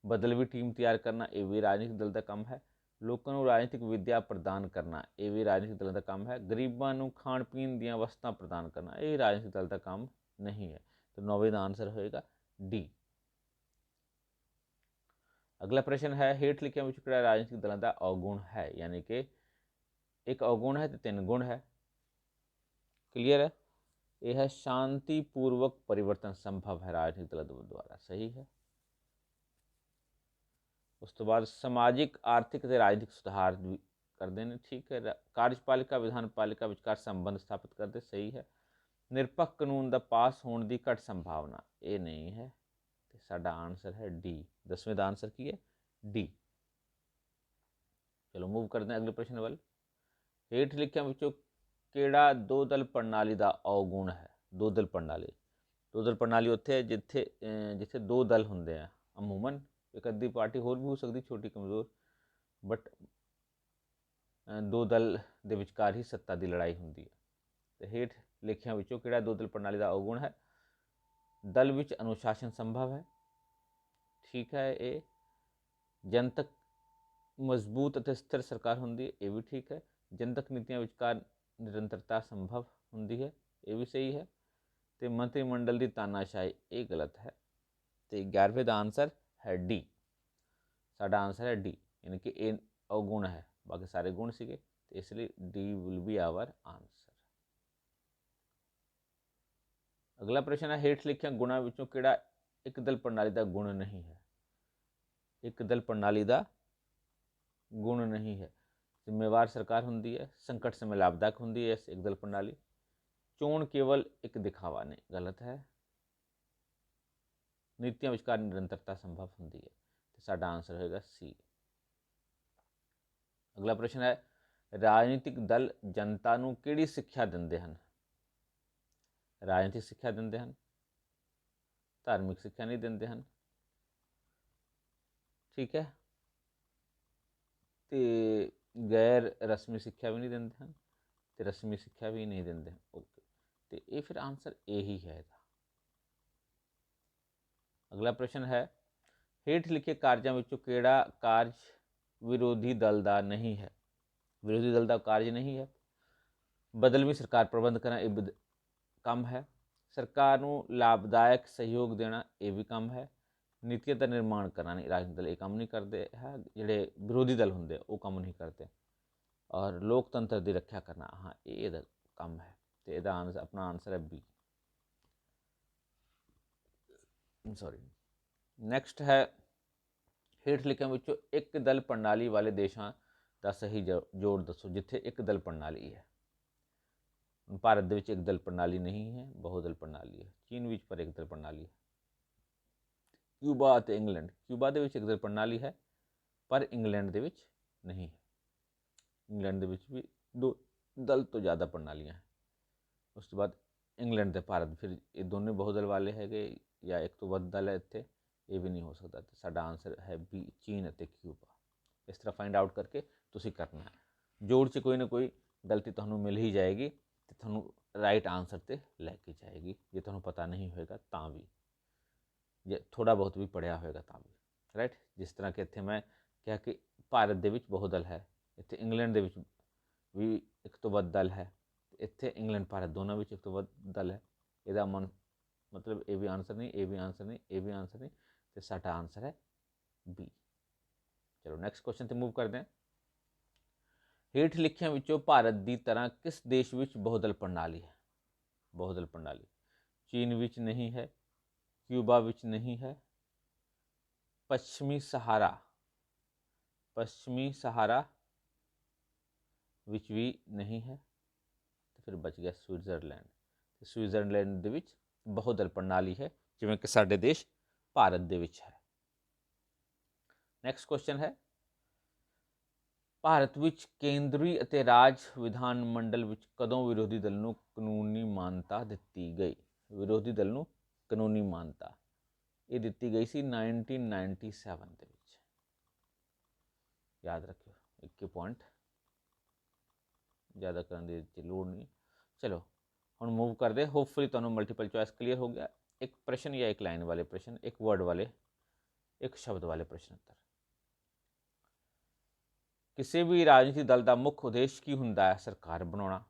ਬਦਲਵੀ ਟੀਮ ਤਿਆਰ ਕਰਨਾ ਇਹ ਵੀ ਰਾਜਨੀਤਿਕ ਦਲ ਦਾ ਕੰਮ ਹੈ ਲੋਕਾਂ ਨੂੰ ਰਾਜਨੀਤਿਕ ਵਿਦਿਆ ਪ੍ਰਦਾਨ ਕਰਨਾ ਇਹ ਵੀ ਰਾਜਨੀਤਿਕ ਦਲ ਦਾ ਕੰਮ ਹੈ ਗਰੀਬਾਂ ਨੂੰ ਖਾਣ ਪੀਣ ਦੀਆਂ ਵਸਤਾਂ ਪ੍ਰਦਾਨ ਕਰਨਾ ਇਹ ਰਾਜਨੀਤਿਕ ਦਲ ਦਾ ਕੰਮ ਨਹੀਂ ਹੈ ਤਾਂ ਨੌਵੇਂ ਦਾ ਆਨਸਰ ਹੋਏਗਾ ਡੀ ਅਗਲਾ ਪ੍ਰਸ਼ਨ ਹੈ ਹੇਠ ਲਿਖਿਆਂ ਵਿੱਚ ਕਿਹੜਾ ਰਾਜਨੀਤਿਕ ਦਲਾਂ ਦਾ ਔਗੁਣ ਹੈ ਯਾਨੀ ਕਿ ਇੱਕ ਔਗੁਣ ਹੈ ਤੇ ਤਿੰਨ ਗੁਣ ਹੈ ਕਲੀਅਰ ਹੈ ਇਹ ਹੈ ਸ਼ਾਂਤੀਪੂਰਵਕ ਪਰਿਵਰਤਨ ਸੰਭਵ ਹੈ ਰਾਜਨੀਤਿਕ ਦਲਾਂ ਦੁਆਰਾ ਸਹੀ ਹੈ ਉਸ ਤੋਂ ਬਾਅਦ ਸਮਾਜਿਕ, ਆਰਥਿਕ ਤੇ ਰਾਜਨੀਤਿਕ ਸੁਧਾਰ ਵੀ ਕਰਦੇ ਨੇ, ਠੀਕ ਹੈ। ਕਾਰਜਪਾਲਿਕਾ ਵਿਧਾਨ ਪਾਲਿਕਾ ਵਿਚਕਾਰ ਸੰਬੰਧ ਸਥਾਪਿਤ ਕਰਦੇ, ਸਹੀ ਹੈ। ਨਿਰਪੱਖ ਕਾਨੂੰਨ ਦਾ ਪਾਸ ਹੋਣ ਦੀ ਘੱਟ ਸੰਭਾਵਨਾ ਇਹ ਨਹੀਂ ਹੈ। ਤੇ ਸਾਡਾ ਆਨਸਰ ਹੈ ਡੀ ਦਸਵੇਂ ਦਾ ਆਨਸਰ ਕੀ ਹੈ? ਡੀ ਚਲੋ ਮੂਵ ਕਰਦੇ ਹਾਂ ਅਗਲੇ ਪ੍ਰਸ਼ਨ ਵੱਲ। ਹੇਠ ਲਿਖਿਆਂ ਵਿੱਚੋਂ ਕਿਹੜਾ ਦੋ ਦਲ ਪ੍ਰਣਾਲੀ ਦਾ ਔਗੁਣ ਹੈ? ਦੋ ਦਲ ਪ੍ਰਣਾਲੀ। ਦੋ ਦਲ ਪ੍ਰਣਾਲੀ ਉੱਥੇ ਹੈ ਜਿੱਥੇ ਜਿੱਥੇ ਦੋ ਦਲ ਹੁੰਦੇ ਆ, ਅਮੂਮਨ। ਇੱਕ ਅੱਧੀ ਪਾਰਟੀ ਹੋਰ ਵੀ ਹੋ ਸਕਦੀ ਛੋਟੀ ਕਮਜ਼ੋਰ ਬਟ ਦੋ ਦਲ ਦੇ ਵਿਚਕਾਰ ਹੀ ਸੱਤਾ ਦੀ ਲੜਾਈ ਹੁੰਦੀ ਹੈ ਤੇ ਹੇਠ ਲੇਖਿਆਂ ਵਿੱਚੋਂ ਕਿਹੜਾ ਦੋ ਦਲ ਪ੍ਰਣਾਲੀ ਦਾ ਔਗੁਣ ਹੈ ਦਲ ਵਿੱਚ ਅਨੁਸ਼ਾਸਨ ਸੰਭਵ ਹੈ ਠੀਕ ਹੈ ਇਹ ਜਨਤਕ ਮਜ਼ਬੂਤ ਅਤੇ ਸਥਿਰ ਸਰਕਾਰ ਹੁੰਦੀ ਹੈ ਇਹ ਵੀ ਠੀਕ ਹੈ ਜਨਤਕ ਨੀਤੀਆਂ ਵਿਚਕਾਰ ਨਿਰੰਤਰਤਾ ਸੰਭਵ ਹੁੰਦੀ ਹੈ ਇਹ ਵੀ ਸਹੀ ਹੈ ਤੇ ਮੰਤਰੀ ਮੰਡਲ ਦੀ ਤਾਨਾਸ਼ਾਹੀ ਇਹ ਗਲਤ ਹੈ ਤੇ 11ਵੇਂ ਦਾ ਆਨਸਰ ਹੈ ਡੀ ਸਾਡਾ ਆਨਸਰ ਹੈ ਡੀ ਯਾਨੀ ਕਿ ਇਹ ਔਗੁਣ ਹੈ ਬਾਕੀ ਸਾਰੇ ਗੁਣ ਸੀਗੇ ਤੇ ਇਸ ਲਈ D will be our answer ਅਗਲਾ ਪ੍ਰਸ਼ਨ ਹੈ ਹੇਠ ਲਿਖਿਆ ਗੁਣਾਂ ਵਿੱਚੋਂ ਕਿਹੜਾ ਇੱਕ ਦਲ ਪ੍ਰਣਾਲੀ ਦਾ ਗੁਣ ਨਹੀਂ ਹੈ ਇੱਕ ਦਲ ਪ੍ਰਣਾਲੀ ਦਾ ਗੁਣ ਨਹੀਂ ਹੈ ਜ਼ਿੰਮੇਵਾਰ ਸਰਕਾਰ ਹੁੰਦੀ ਹੈ ਸੰਕਟ ਸਮੇਂ ਲਾਭਦਾਇਕ ਹੁੰਦੀ ਹੈ ਇੱਕ ਦਲ ਪ੍ਰਣਾਲੀ ਚੋਣ ਕੇਵਲ ਇੱਕ ਦਿਖਾਵਾ ਨਹੀਂ ਗਲਤ ਹੈ ਨੀਤੀਆਂ ਵਿਚਕਾਰ ਨਿਰੰਤਰਤਾ ਸੰਭਵ ਹੁੰਦੀ ਹੈ। ਤੇ ਸਾਡਾ ਆਨਸਰ ਹੋਏਗਾ ਸੀ ਅਗਲਾ ਪ੍ਰਸ਼ਨ ਹੈ, ਰਾਜਨੀਤਿਕ ਦਲ ਜਨਤਾ ਨੂੰ ਕਿਹੜੀ ਸਿੱਖਿਆ ਦਿੰਦੇ ਹਨ? ਰਾਜਨੀਤਿਕ ਸਿੱਖਿਆ ਦਿੰਦੇ ਹਨ। ਧਾਰਮਿਕ ਸਿੱਖਿਆ ਨਹੀਂ ਦਿੰਦੇ ਹਨ। ਠੀਕ ਹੈ। ਤੇ ਗੈਰ ਰਸਮੀ ਸਿੱਖਿਆ ਵੀ ਨਹੀਂ ਦਿੰਦੇ ਹਨ ਤੇ ਰਸਮੀ ਸਿੱਖਿਆ ਵੀ ਨਹੀਂ ਦਿੰਦੇ ਓਕੇ ਤੇ ਇਹ ਫਿਰ ਆਨਸਰ ਇਹੀ ਹੈ ਅਗਲਾ ਪ੍ਰਸ਼ਨ ਹੈ, ਹੇਠ ਲਿਖੇ ਕਾਰਜਾਂ ਵਿੱਚੋਂ ਕਿਹੜਾ ਕਾਰਜ ਵਿਰੋਧੀ ਦਲ ਦਾ ਨਹੀਂ ਹੈ? ਵਿਰੋਧੀ ਦਲ ਦਾ ਕਾਰਜ ਨਹੀਂ ਹੈ। ਬਦਲਵੀਂ ਸਰਕਾਰ ਪ੍ਰਬੰਧ ਕਰਨਾ ਇਹ ਕੰਮ ਹੈ। ਸਰਕਾਰ ਨੂੰ ਲਾਭਦਾਇਕ ਸਹਿਯੋਗ ਦੇਣਾ, ਇਹ ਵੀ ਕੰਮ ਹੈ। ਨੀਤੀਆਂ ਦਾ ਨਿਰਮਾਣ ਕਰਨਾ ਨਹੀਂ, ਰਾਜਨੀਤਿਕ ਦਲ ਇਹ ਕੰਮ ਨਹੀਂ ਕਰਦੇ, ਹੈ। ਜਿਹੜੇ ਵਿਰੋਧੀ ਦਲ ਹੁੰਦੇ ਉਹ ਕੰਮ ਨਹੀਂ ਕਰਦੇ। ਔਰ ਲੋਕਤੰਤਰ ਦੀ ਰੱਖਿਆ ਕਰਨਾ, ਹਾਂ, ਇਹ ਇਹਦਾ ਕੰਮ ਹੈ। ਤੇ ਇਹਦਾ ਆਨਸਰ ਆਪਣਾ ਆਨਸਰ ਹੈ ਬੀ ਸੌਰੀ ਨੈਕਸਟ ਹੈ ਹੇਠ ਲਿਖਿਆਂ ਵਿੱਚੋਂ ਇੱਕ ਦਲ ਪ੍ਰਣਾਲੀ ਵਾਲੇ ਦੇਸ਼ਾਂ ਦਾ ਸਹੀ ਜੋ- ਜੋੜ ਦੱਸੋ, ਜਿੱਥੇ ਇੱਕ ਦਲ ਪ੍ਰਣਾਲੀ ਹੈ। ਭਾਰਤ ਦੇ ਵਿੱਚ ਇੱਕ ਦਲ ਪ੍ਰਣਾਲੀ ਨਹੀਂ ਹੈ, ਬਹੁਦਲ ਪ੍ਰਣਾਲੀ ਹੈ। ਚੀਨ ਵਿੱਚ ਪਰ ਇੱਕ ਦਲ ਪ੍ਰਣਾਲੀ ਹੈ। ਕਿਊਬਾ ਅਤੇ ਇੰਗਲੈਂਡ, ਕਿਊਬਾ ਦੇ ਵਿੱਚ ਇੱਕ ਦਲ ਪ੍ਰਣਾਲੀ ਹੈ, ਪਰ ਇੰਗਲੈਂਡ ਦੇ ਵਿੱਚ ਨਹੀਂ ਹੈ। ਇੰਗਲੈਂਡ ਦੇ ਵਿੱਚ ਵੀ ਦੋ ਦਲ ਤੋਂ ਜ਼ਿਆਦਾ ਪ੍ਰਣਾਲੀਆਂ ਹੈ। ਉਸ ਤੋਂ ਬਾਅਦ ਇੰਗਲੈਂਡ ਤੇ ਭਾਰਤ, ਫਿਰ ਇਹ ਦੋਨੇ ਬਹੁਦਲ ਵਾਲੇ ਹੈਗੇ। ਜਾਂ ਇੱਕ ਤੋਂ ਵੱਧ ਦਲ ਹੈ ਇੱਥੇ, ਇਹ ਵੀ ਨਹੀਂ ਹੋ ਸਕਦਾ। ਤੇ ਸਾਡਾ ਆਨਸਰ ਹੈ ਬੀ ਚੀਨ ਅਤੇ ਕਿਊਬਾ। ਇਸ ਤਰ੍ਹਾਂ ਫਾਈਂਡ ਆਊਟ ਕਰਕੇ ਤੁਸੀਂ ਕਰਨਾ ਹੈ। ਜੋੜ 'ਚ ਕੋਈ ਨਾ ਕੋਈ ਗਲਤੀ ਤੁਹਾਨੂੰ ਮਿਲ ਹੀ ਜਾਏਗੀ ਤੇ ਤੁਹਾਨੂੰ ਰਾਈਟ ਆਨਸਰ ਤੇ ਲੈ ਕੇ ਜਾਏਗੀ। ਜੇ ਤੁਹਾਨੂੰ ਪਤਾ ਨਹੀਂ ਹੋਏਗਾ ਤਾਂ ਵੀ। ਜੇ ਥੋੜਾ ਬਹੁਤ ਵੀ ਪੜਿਆ ਹੋਏਗਾ ਤਾਂ ਵੀ। ਰਾਈਟ ਜਿਸ ਤਰ੍ਹਾਂ ਕਿ ਇੱਥੇ ਮੈਂ ਕਿਹਾ ਕਿ ਭਾਰਤ ਦੇ ਵਿੱਚ ਬਹੁਤ ਦਲ ਹੈ। ਇੱਥੇ ਇੰਗਲੈਂਡ ਦੇ ਵਿੱਚ ਵੀ ਇੱਕ ਤੋਂ ਵੱਧ ਦਲ ਹੈ। ਇੱਥੇ ਇੰਗਲੈਂਡ, ਭਾਰਤ ਦੋਨਾਂ ਵਿੱਚ ਇੱਕ ਤੋਂ ਵੱਧ ਦਲ ਹੈ। ਇਹਦਾ ਮਨ ਮਤਲਬ ਇਹ ਵੀ ਆਨਸਰ ਨਹੀਂ ਇਹ ਵੀ ਆਨਸਰ ਨਹੀਂ ਇਹ ਵੀ ਆਨਸਰ ਨਹੀਂ ਤੇ ਸਾਡਾ ਆਨਸਰ ਹੈ ਬੀ ਚਲੋ ਨੈਕਸਟ ਕੁਐਸਚਨ ਤੇ ਮੂਵ ਕਰਦੇ ਹਾਂ ਹੇਠ ਲਿਖਿਆਂ ਵਿੱਚੋਂ ਭਾਰਤ ਦੀ ਤਰ੍ਹਾਂ ਕਿਸ ਦੇਸ਼ ਵਿੱਚ ਬਹੁਦਲ ਪ੍ਰਣਾਲੀ ਹੈ ਬਹੁਦਲ ਪ੍ਰਣਾਲੀ ਚੀਨ ਵਿੱਚ ਨਹੀਂ ਹੈ ਕਿਊਬਾ ਵਿੱਚ ਨਹੀਂ ਹੈ ਪੱਛਮੀ ਸਹਾਰਾ ਪੱਛਮੀ ਸਹਾਰਾ ਵਿੱਚ ਵੀ ਨਹੀਂ ਹੈ ਤੇ ਫਿਰ ਬਚ ਗਿਆ ਸਵਿਟਜ਼ਰਲੈਂਡ ਤੇ ਸਵਿਟਜ਼ਰਲੈਂਡ ਦੇ ਵਿੱਚ ਬਹੁਦਲ ਪ੍ਰਣਾਲੀ ਹੈ, ਜਿਵੇਂ ਕਿ ਸਾਡੇ ਦੇਸ਼ ਭਾਰਤ ਦੇ ਵਿੱਚ ਹੈ। ਨੈਕਸਟ ਕੁਐਸਚਨ ਹੈ। ਭਾਰਤ ਵਿੱਚ ਕੇਂਦਰੀ ਅਤੇ ਰਾਜ ਵਿਧਾਨ ਮੰਡਲ ਵਿੱਚ ਕਦੋਂ ਵਿਰੋਧੀ ਦਲ ਨੂੰ ਕਾਨੂੰਨੀ ਮਾਨਤਾ ਦਿੱਤੀ ਗਈ? ਵਿਰੋਧੀ ਦਲ ਨੂੰ ਕਾਨੂੰਨੀ ਮਾਨਤਾ। ਇਹ ਦਿੱਤੀ ਗਈ ਸੀ 1997 ਦੇ ਵਿੱਚ। ਯਾਦ ਰੱਖਿਓ, ਇੱਕ ਪੁਆਇੰਟ ਜ਼ਿਆਦਾ ਕਰਨ ਦੀ ਲੋੜ ਨਹੀਂ। ਚਲੋ ਹੁਣ ਮੂਵ ਕਰਦੇ ਹੋਪਫੁਲੀ ਤੁਹਾਨੂੰ ਮਲਟੀਪਲ ਚੁਆਇਸ ਕਲੀਅਰ ਹੋ ਗਿਆ। ਇੱਕ ਪ੍ਰਸ਼ਨ ਜਾਂ ਇੱਕ ਲਾਈਨ ਵਾਲੇ ਪ੍ਰਸ਼ਨ, ਇੱਕ ਵਰਡ ਵਾਲੇ, ਇੱਕ ਸ਼ਬਦ ਵਾਲੇ ਪ੍ਰਸ਼ਨ ਉੱਤਰ। ਕਿਸੇ ਵੀ ਰਾਜਨੀਤਿਕ ਦਲ ਦਾ ਮੁੱਖ ਉਦੇਸ਼ ਕੀ ਹੁੰਦਾ ਹੈ? ਸਰਕਾਰ ਬਣਾਉਣਾ।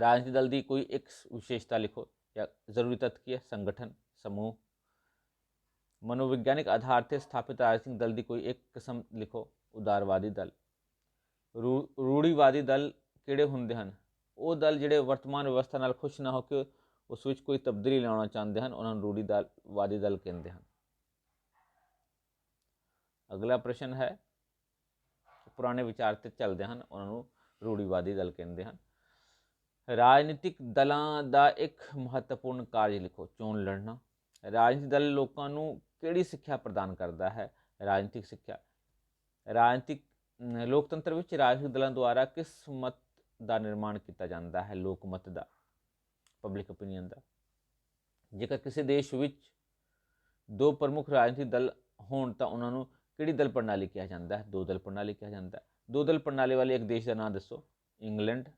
ਰਾਜਨੀਤਿਕ ਦਲ ਦੀ ਕੋਈ ਇੱਕ ਵਿਸ਼ੇਸ਼ਤਾ ਲਿਖੋ ਜਾਂ ਜ਼ਰੂਰੀ ਤੱਤ ਕੀ ਹੈ? ਸੰਗਠਨ, ਸਮੂਹ। ਮਨੋਵਿਗਿਆਨਿਕ ਆਧਾਰ ਤੇ ਸਥਾਪਿਤ ਰਾਜਨੀਤਿਕ ਦਲ ਦੀ ਕੋਈ ਇੱਕ ਕਿਸਮ ਲਿਖੋ, ਉਦਾਰਵਾਦੀ ਦਲ। ਰੂ- ਰੂੜੀਵਾਦੀ ਦਲ ਕਿਹੜੇ ਹੁੰਦੇ ਹਨ? ਉਹ ਦਲ ਜਿਹੜੇ ਵਰਤਮਾਨ ਵਿਵਸਥਾ ਨਾਲ ਖੁਸ਼ ਨਾ ਹੋ ਕੇ ਉਸ ਵਿੱਚ ਕੋਈ ਤਬਦੀਲੀ ਲਿਆਉਣਾ ਚਾਹੁੰਦੇ ਹਨ, ਉਹਨਾਂ ਨੂੰ ਰੂੜੀਵਾਦੀ ਦਲ ਕਹਿੰਦੇ ਹਨ। ਅਗਲਾ ਪ੍ਰਸ਼ਨ ਹੈ, ਪੁਰਾਣੇ ਵਿਚਾਰ ਤੇ ਚੱਲਦੇ ਹਨ, ਉਹਨਾਂ ਨੂੰ ਰੂੜੀਵਾਦੀ ਦਲ ਕਹਿੰਦੇ ਹਨ। ਰਾਜਨੀਤਿਕ ਦਲਾਂ ਦਾ ਇੱਕ ਮਹੱਤਵਪੂਰਨ ਕਾਰਜ ਲਿਖੋ, ਚੋਣ ਲੜਨਾ। ਰਾਜਨੀਤਿਕ ਦਲ ਲੋਕਾਂ ਨੂੰ ਕਿਹੜੀ ਸਿੱਖਿਆ ਪ੍ਰਦਾਨ ਕਰਦਾ ਹੈ? ਰਾਜਨੀਤਿਕ ਸਿੱਖਿਆ। ਰਾਜਨੀਤਿਕ, ਲੋਕਤੰਤਰ ਵਿੱਚ ਰਾਜਨੀਤਿਕ ਦਲਾਂ ਦੁਆਰਾ ਕਿਸ ਮਤ ਦਾ ਨਿਰਮਾਣ ਕੀਤਾ ਜਾਂਦਾ ਹੈ ਲੋਕ ਮਤ ਦਾ ਪਬਲਿਕ ਓਪੀਨੀਅਨ ਦਾ। ਜੇਕਰ ਕਿਸੇ ਦੇਸ਼ ਵਿੱਚ ਦੋ ਪ੍ਰਮੁੱਖ ਰਾਜਨੀਤਿਕ ਦਲ ਹੋਣ ਤਾਂ ਉਹਨਾਂ ਨੂੰ ਕਿਹੜੀ ਦਲ ਪ੍ਰਣਾਲੀ ਕਿਹਾ ਜਾਂਦਾ ਹੈ? ਦੋ ਦਲ ਪ੍ਰਣਾਲੀ ਕਿਹਾ ਜਾਂਦਾ ਹੈ। ਦੋ ਦਲ ਪ੍ਰਣਾਲੀ ਵਾਲੇ ਇੱਕ ਦੇਸ਼ ਦਾ ਨਾਮ ਦੱਸੋ, ਇੰਗਲੈਂਡ।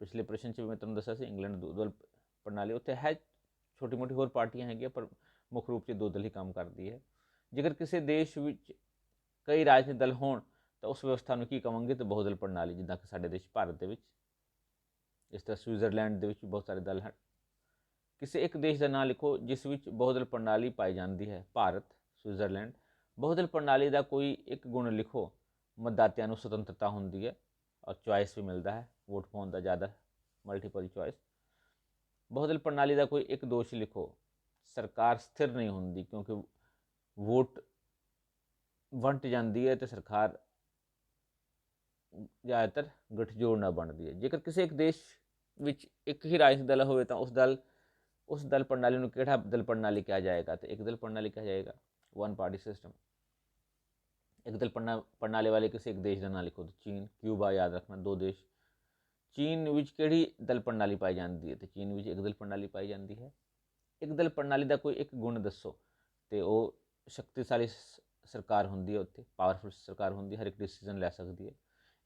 ਪਿਛਲੇ ਪ੍ਰਸ਼ਨ 'ਚ ਵੀ ਮੈਂ ਤੁਹਾਨੂੰ ਦੱਸਿਆ ਸੀ, ਇੰਗਲੈਂਡ ਦੋ ਦਲ ਪ੍ਰਣਾਲੀ, ਉੱਥੇ ਹੈ ਛੋਟੀ ਮੋਟੀ ਹੋਰ ਪਾਰਟੀਆਂ ਹੈਗੀਆਂ, ਪਰ ਮੁੱਖ ਰੂਪ 'ਚ ਦੋ ਦਲ ਹੀ ਕੰਮ ਕਰਦੀ ਹੈ। ਜੇਕਰ ਕਿਸੇ ਦੇਸ਼ ਵਿੱਚ ਕਈ ਰਾਜਨੀਤਿਕ ਦਲ ਹੋਣ ਤਾਂ ਉਸ ਵਿਵਸਥਾ ਨੂੰ ਕੀ ਕਵਾਂਗੇ ਤੇ ਬਹੁਦਲ ਪ੍ਰਣਾਲੀ, ਜਿੱਦਾਂ ਕਿ ਸਾਡੇ ਦੇਸ਼ ਭਾਰਤ ਦੇ ਵਿੱਚ। ਇਸ ਤਰ੍ਹਾਂ ਸਵਿਟਜ਼ਰਲੈਂਡ ਦੇ ਵਿੱਚ ਵੀ ਬਹੁਤ ਸਾਰੇ ਦਲ ਹਨ। ਕਿਸੇ ਇੱਕ ਦੇਸ਼ ਦਾ ਨਾਮ ਲਿਖੋ, ਜਿਸ ਵਿੱਚ ਬਹੁਦਲ ਪ੍ਰਣਾਲੀ ਪਾਈ ਜਾਂਦੀ ਹੈ, ਭਾਰਤ, ਸਵਿਟਜ਼ਰਲੈਂਡ। ਬਹੁਦਲ ਪ੍ਰਣਾਲੀ ਦਾ ਕੋਈ ਇੱਕ ਗੁਣ ਲਿਖੋ, ਮਤਦਾਤਿਆਂ ਨੂੰ ਸੁਤੰਤਰਤਾ ਹੁੰਦੀ ਹੈ ਔਰ ਚੁਆਇਸ ਵੀ ਮਿਲਦਾ ਹੈ, ਵੋਟ ਪਾਉਣ ਦਾ ਜ਼ਿਆਦਾ ਮਲਟੀਪਲ ਚੁਆਇਸ ਬਹੁਦਲ ਪ੍ਰਣਾਲੀ ਦਾ ਕੋਈ ਇੱਕ ਦੋਸ਼ ਲਿਖੋ, ਸਰਕਾਰ ਸਥਿਰ ਨਹੀਂ ਹੁੰਦੀ ਕਿਉਂਕਿ ਵੋਟ ਵੰਟ ਜਾਂਦੀ ਹੈ ਤੇ ਸਰਕਾਰ ਜ਼ਿਆਦਾਤਰ ਗਠਜੋੜ ਨਾਲ ਬਣਦੀ ਹੈ। ਜੇਕਰ ਕਿਸੇ ਇੱਕ ਦੇਸ਼ ਵਿੱਚ ਇੱਕ ਹੀ ਰਾਜਨੀਤਿਕ ਦਲ ਹੋਵੇ ਤਾਂ ਉਸ ਦਲ ਉਸ ਦਲ ਪ੍ਰਣਾਲੀ ਨੂੰ ਕਿਹੜਾ ਦਲ ਪ੍ਰਣਾਲੀ ਕਿਹਾ ਜਾਏਗਾ? ਤੇ ਇੱਕ ਦਲ ਪ੍ਰਣਾਲੀ ਕਿਹਾ ਜਾਏਗਾ? ਵਨ ਪਾਰਟੀ ਸਿਸਟਮ ਇੱਕ ਦਲ ਪ੍ਰਣਾ- ਪ੍ਰਣਾਲੀ ਵਾਲੇ ਕਿਸੇ ਇੱਕ ਦੇਸ਼ ਦਾ ਨਾਮ ਲਿਖੋ ਚੀਨ, ਕਿਊਬਾ ਯਾਦ ਰੱਖਣਾ, ਦੋ ਦੇਸ਼। ਚੀਨ ਵਿੱਚ ਕਿਹੜੀ ਦਲ ਪ੍ਰਣਾਲੀ ਪਾਈ ਜਾਂਦੀ ਹੈ? ਤੇ ਚੀਨ ਵਿੱਚ ਇੱਕ ਦਲ ਪ੍ਰਣਾਲੀ ਪਾਈ ਜਾਂਦੀ ਹੈ। ਇੱਕ ਦਲ ਪ੍ਰਣਾਲੀ ਦਾ ਕੋਈ ਇੱਕ ਗੁਣ ਦੱਸੋ ਤੇ ਉਹ ਸ਼ਕਤੀਸ਼ਾਲੀ ਸ- ਸਰਕਾਰ ਹੁੰਦੀ ਹੈ ਉੱਥੇ ਪਾਵਰਫੁਲ ਸਰਕਾਰ ਹੁੰਦੀ ਹੈ, ਹਰ ਇੱਕ ਡਿਸੀਜਨ ਲੈ ਸਕਦੀ ਹੈ।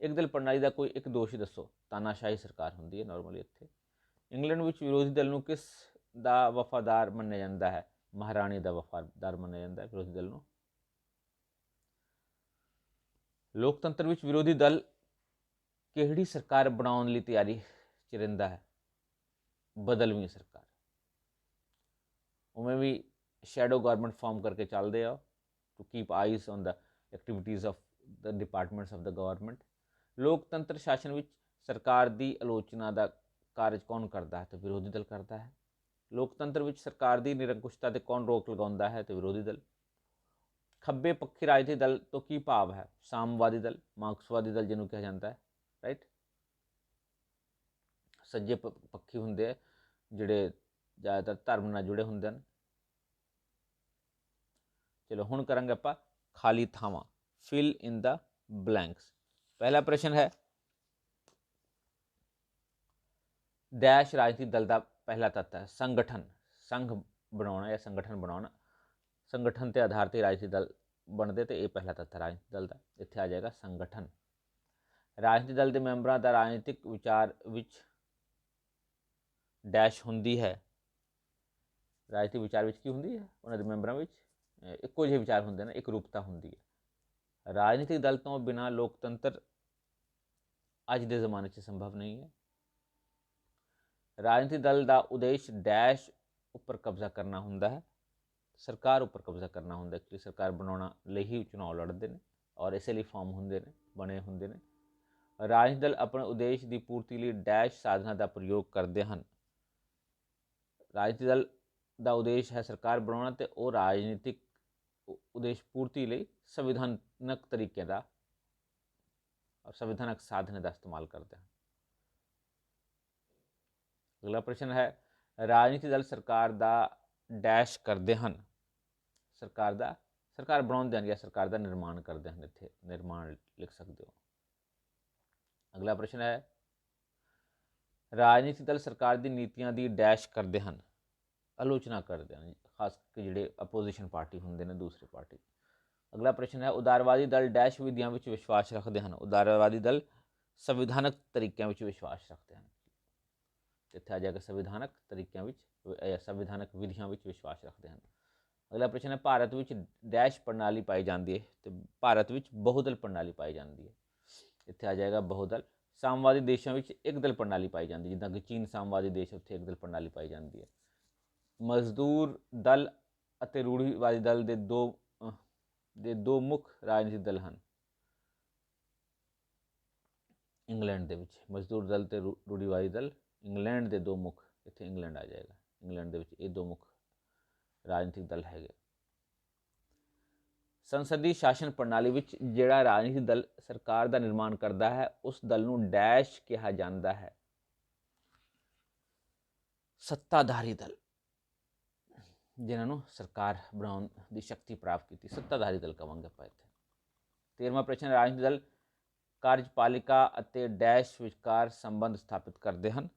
ਇੱਕ ਦਲ ਪ੍ਰਣਾਲੀ ਦਾ ਕੋਈ ਇੱਕ ਦੋਸ਼ ਦੱਸੋ। ਤਾਨਾਸ਼ਾਹੀ ਸਰਕਾਰ ਹੁੰਦੀ ਹੈ ਨਾਰਮਲੀ ਇੱਥੇ। ਇੰਗਲੈਂਡ ਵਿੱਚ ਵਿਰੋਧੀ ਦਲ ਨੂੰ ਕਿਸ ਦਾ ਵਫਾਦਾਰ ਮੰਨਿਆ ਜਾਂਦਾ ਹੈ? ਮਹਾਰਾਣੀ ਦਾ ਵਫਾਦਾਰ ਮੰਨਿਆ ਜਾਂਦਾ ਹੈ ਵਿਰੋਧੀ ਦਲ ਨੂੰ। ਲੋਕਤੰਤਰ ਵਿੱਚ ਵਿਰੋਧੀ ਦਲ ਕਿਹੜੀ ਸਰਕਾਰ ਬਣਾਉਣ ਲਈ ਤਿਆਰੀ 'ਚ ਰਹਿੰਦਾ ਹੈ? ਬਦਲਵੀਂ ਸਰਕਾਰ। ਉਵੇਂ ਵੀ ਸ਼ੈਡੋ ਗਵਰਨਮੈਂਟ ਫਾਰਮ ਕਰਕੇ ਚੱਲਦੇ ਆ to keep eyes on the activities of the departments of the government ਲੋਕਤੰਤਰ ਸ਼ਾਸਨ ਵਿੱਚ ਸਰਕਾਰ ਦੀ ਆਲੋਚਨਾ ਦਾ ਕਾਰਜ ਕੌਣ ਕਰਦਾ ਹੈ? ਤਾਂ ਵਿਰੋਧੀ ਦਲ ਕਰਦਾ ਹੈ। ਲੋਕਤੰਤਰ ਵਿੱਚ ਸਰਕਾਰ ਦੀ ਨਿਰੰਕੁਸ਼ਤਾ ਤੇ ਕੌਣ ਰੋਕ ਲਗਾਉਂਦਾ ਹੈ? ਤੇ ਵਿਰੋਧੀ ਦਲ। ਖੱਬੇ ਪੱਖੀ ਰਾਜਨੀਤੀ ਦਲ ਤੋਂ ਕੀ ਭਾਵ ਹੈ? ਸਾਮਵਾਦੀ ਦਲ, ਮਾਰਕਸਵਾਦੀ ਦਲ ਜਿਹਨੂੰ ਕਿਹਾ ਜਾਂਦਾ ਹੈ ਰਾਈਟ ਸੱਜੇ ਪ- ਪੱਖੀ ਹੁੰਦੇ ਆ, ਜਿਹੜੇ ਜ਼ਿਆਦਾਤਰ ਧਰਮ ਨਾਲ ਜੁੜੇ ਹੁੰਦੇ ਹਨ। ਚਲੋ ਹੁਣ ਕਰਾਂਗੇ ਆਪਾਂ ਖਾਲੀ ਥਾਵਾਂ। ਫਿਲ ਇਨ ਦਾ ਬਲੈਂਕਸ ਪਹਿਲਾ ਪ੍ਰਸ਼ਨ ਹੈ। ਡੈਸ਼ ਰਾਜਨੀਤਿਕ ਦਲ ਦਾ ਪਹਿਲਾ ਤੱਤ ਹੈ। ਸੰਗਠਨ, ਸੰਘ ਬਣਾਉਣਾ ਜਾਂ ਸੰਗਠਨ ਬਣਾਉਣਾ। ਸੰਗਠਨ ਤੇ ਆਧਾਰ ਤੇ ਰਾਜਨੀਤਿਕ ਦਲ ਬਣਦੇ ਤੇ ਇਹ ਪਹਿਲਾ ਤੱਤ ਹੈ ਰਾਜਨੀਤਿਕ ਦਲ ਦਾ। ਇੱਥੇ ਆ ਜਾਏਗਾ ਸੰਗਠਨ। ਰਾਜਨੀਤਿਕ ਦਲ ਦੇ ਮੈਂਬਰਾਂ ਦਾ ਰਾਜਨੀਤਿਕ ਵਿਚਾਰ ਵਿੱਚ ਡੈਸ਼ ਹੁੰਦੀ ਹੈ। ਰਾਜਨੀਤਿਕ ਵਿਚਾਰ ਵਿੱਚ ਕੀ ਹੁੰਦੀ ਹੈ? ਉਹਨਾਂ ਦੇ ਮੈਂਬਰਾਂ ਵਿੱਚ ਇੱਕੋ ਜਿਹੇ ਵਿਚਾਰ ਹੁੰਦੇ ਨੇ, ਇੱਕ ਰੂਪਤਾ ਹੁੰਦੀ ਹੈ। ਰਾਜਨੀਤਿਕ ਦਲ ਤੋਂ ਬਿਨਾਂ ਲੋਕਤੰਤਰ ਅੱਜ ਦੇ ਜ਼ਮਾਨੇ 'ਚ ਸੰਭਵ ਨਹੀਂ ਹੈ ਰਾਜਨੀਤਿਕ ਦਲ ਦਾ ਉਦੇਸ਼ ਡੈਸ਼ ਉੱਪਰ ਕਬਜ਼ਾ ਕਰਨਾ ਹੁੰਦਾ ਹੈ ਸਰਕਾਰ ਉੱਪਰ ਕਬਜ਼ਾ ਕਰਨਾ ਹੁੰਦਾ ਹੈ ਸਰਕਾਰ ਬਣਾਉਣਾ ਲਈ ਹੀ ਚੁਣਾਵ ਲੜਦੇ ਨੇ ਔਰ ਇਸੇ ਲਈ ਫਾਰਮ ਹੁੰਦੇ ਨੇ ਬਣੇ ਹੁੰਦੇ ਨੇ ਰਾਜਨੀਤਿਕ ਦਲ ਆਪਣੇ ਉਦੇਸ਼ ਦੀ ਪੂਰਤੀ ਲਈ ਡੈਸ਼ ਸਾਧਨਾਂ ਦਾ ਪ੍ਰਯੋਗ ਕਰਦੇ ਹਨ ਰਾਜਨੀਤਿਕ ਦਲ ਦਾ ਉਦੇਸ਼ ਹੈ ਸਰਕਾਰ ਬਣਾਉਣਾ ਤੇ ਉਹ ਰਾਜਨੀਤਿਕ ਉਦੇਸ਼ ਪੂਰਤੀ ਲਈ ਸੰਵਿਧਾਨਕ ਤਰੀਕੇ ਦਾ ਔਰ ਸੰਵਿਧਾਨਕ ਸਾਧਨ ਦਾ ਇਸਤੇਮਾਲ ਕਰਦੇ ਹਨ। ਅਗਲਾ ਪ੍ਰਸ਼ਨ ਹੈ, ਰਾਜਨੀਤੀ ਦਲ ਸਰਕਾਰ ਦਾ ਡੈਸ਼ ਕਰਦੇ ਹਨ? ਸਰਕਾਰ ਦਾ, ਸਰਕਾਰ ਬਣਾਉਂਦੇ ਹਨ ਜਾਂ ਸਰਕਾਰ ਦਾ ਨਿਰਮਾਣ ਕਰਦੇ ਹਨ ਇੱਥੇ, ਨਿਰਮਾਣ ਲਿਖ ਸਕਦੇ ਹੋ। ਅਗਲਾ ਪ੍ਰਸ਼ਨ ਹੈ, ਰਾਜਨੀਤੀ ਦਲ ਸਰਕਾਰ ਦੀ ਨੀਤੀਆਂ ਦੀ ਡੈਸ਼ ਕਰਦੇ ਹਨ? ਆਲੋਚਨਾ ਕਰਦੇ ਹਨ ਖਾਸ ਕਰਕੇ ਜਿਹੜੇ ਆਪੋਜੀਸ਼ਨ ਪਾਰਟੀ ਹੁੰਦੇ ਨੇ ਦੂਸਰੀ ਪਾਰਟੀ ਅਗਲਾ ਪ੍ਰਸ਼ਨ ਹੈ, ਉਦਾਰਵਾਦੀ ਦਲ ਡੈਸ਼ ਵਿਧੀਆਂ ਵਿੱਚ ਵਿਸ਼ਵਾਸ ਰੱਖਦੇ ਹਨ। ਉਦਾਰਵਾਦੀ ਦਲ ਸੰਵਿਧਾਨਕ ਤਰੀਕਿਆਂ ਵਿੱਚ ਵਿਸ਼ਵਾਸ ਰੱਖਦੇ ਹਨ। ਇੱਥੇ ਆ ਜਾਏਗਾ ਸੰਵਿਧਾਨਕ ਤਰੀਕਿਆਂ ਵਿੱਚ ਸੰਵਿਧਾਨਕ ਵਿਧੀਆਂ ਵਿੱਚ ਵਿਸ਼ਵਾਸ ਰੱਖਦੇ ਹਨ। ਅਗਲਾ ਪ੍ਰਸ਼ਨ ਹੈ, ਭਾਰਤ ਵਿੱਚ ਡੈਸ਼ ਪ੍ਰਣਾਲੀ ਪਾਈ ਜਾਂਦੀ ਹੈ ਤੇ ਭਾਰਤ ਵਿੱਚ ਬਹੁਦਲ ਪ੍ਰਣਾਲੀ ਪਾਈ ਜਾਂਦੀ ਹੈ। ਇੱਥੇ ਆ ਜਾਏਗਾ ਬਹੁਦਲ। ਸਾਮਵਾਦੀ ਦੇਸ਼ਾਂ ਵਿੱਚ ਇੱਕ ਦਲ ਪ੍ਰਣਾਲੀ ਪਾਈ ਜਾਂਦੀ ਹੈ, ਜਿੱਦਾਂ ਕਿ ਚੀਨ ਸਾਮਵਾਦੀ ਦੇਸ਼ ਉੱਥੇ ਇੱਕ ਦਲ ਪ੍ਰਣਾਲੀ ਪਾਈ ਜਾਂਦੀ ਹੈ। ਮਜ਼ਦੂਰ ਦਲ ਅਤੇ ਰੂੜੀਵਾਦੀ ਦਲ ਦੇ ਦੋ ਦੇ ਦੋ ਮੁੱਖ ਰਾਜਨੀਤਿਕ ਦਲ ਹਨ। ਇੰਗਲੈਂਡ ਦੇ ਵਿੱਚ ਮਜ਼ਦੂਰ ਦਲ ਤੇ ਰੂ- ਰੂੜੀਵਾਦੀ ਦਲ। ਇੰਗਲੈਂਡ ਦੇ ਦੋ ਮੁੱਖ, ਇੱਥੇ ਇੰਗਲੈਂਡ ਆ ਜਾਏਗਾ। ਇੰਗਲੈਂਡ ਦੇ ਵਿੱਚ ਇਹ ਦੋ ਮੁੱਖ ਰਾਜਨੀਤਿਕ ਦਲ ਹੈਗੇ। ਸੰਸਦੀ ਸ਼ਾਸਨ ਪ੍ਰਣਾਲੀ ਵਿੱਚ ਜਿਹੜਾ ਰਾਜਨੀਤਿਕ ਦਲ ਸਰਕਾਰ ਦਾ ਨਿਰਮਾਣ ਕਰਦਾ ਹੈ, ਉਸ ਦਲ ਨੂੰ ਡੈਸ਼ ਕਿਹਾ ਜਾਂਦਾ ਹੈ। ਸੱਤਾਧਾਰੀ ਦਲ। ਜਿਨ੍ਹਾਂ ਨੂੰ ਸਰਕਾਰ ਬਣਾਉਣ ਦੀ ਸ਼ਕਤੀ ਪ੍ਰਾਪਤ ਕੀਤੀ, ਸੱਤਾਧਾਰੀ ਦਲ ਕਵਾਂਗੇ ਆਪਾਂ ਇੱਥੇ। 13ਵਾਂ ਪ੍ਰਸ਼ਨ, ਰਾਜਨੀਤਿਕ ਦਲ ਕਾਰਜਪਾਲਿਕਾ ਅਤੇ ਡੈਸ਼ ਵਿਚਕਾਰ ਸੰਬੰਧ ਸਥਾਪਿਤ ਕਰਦੇ ਹਨ।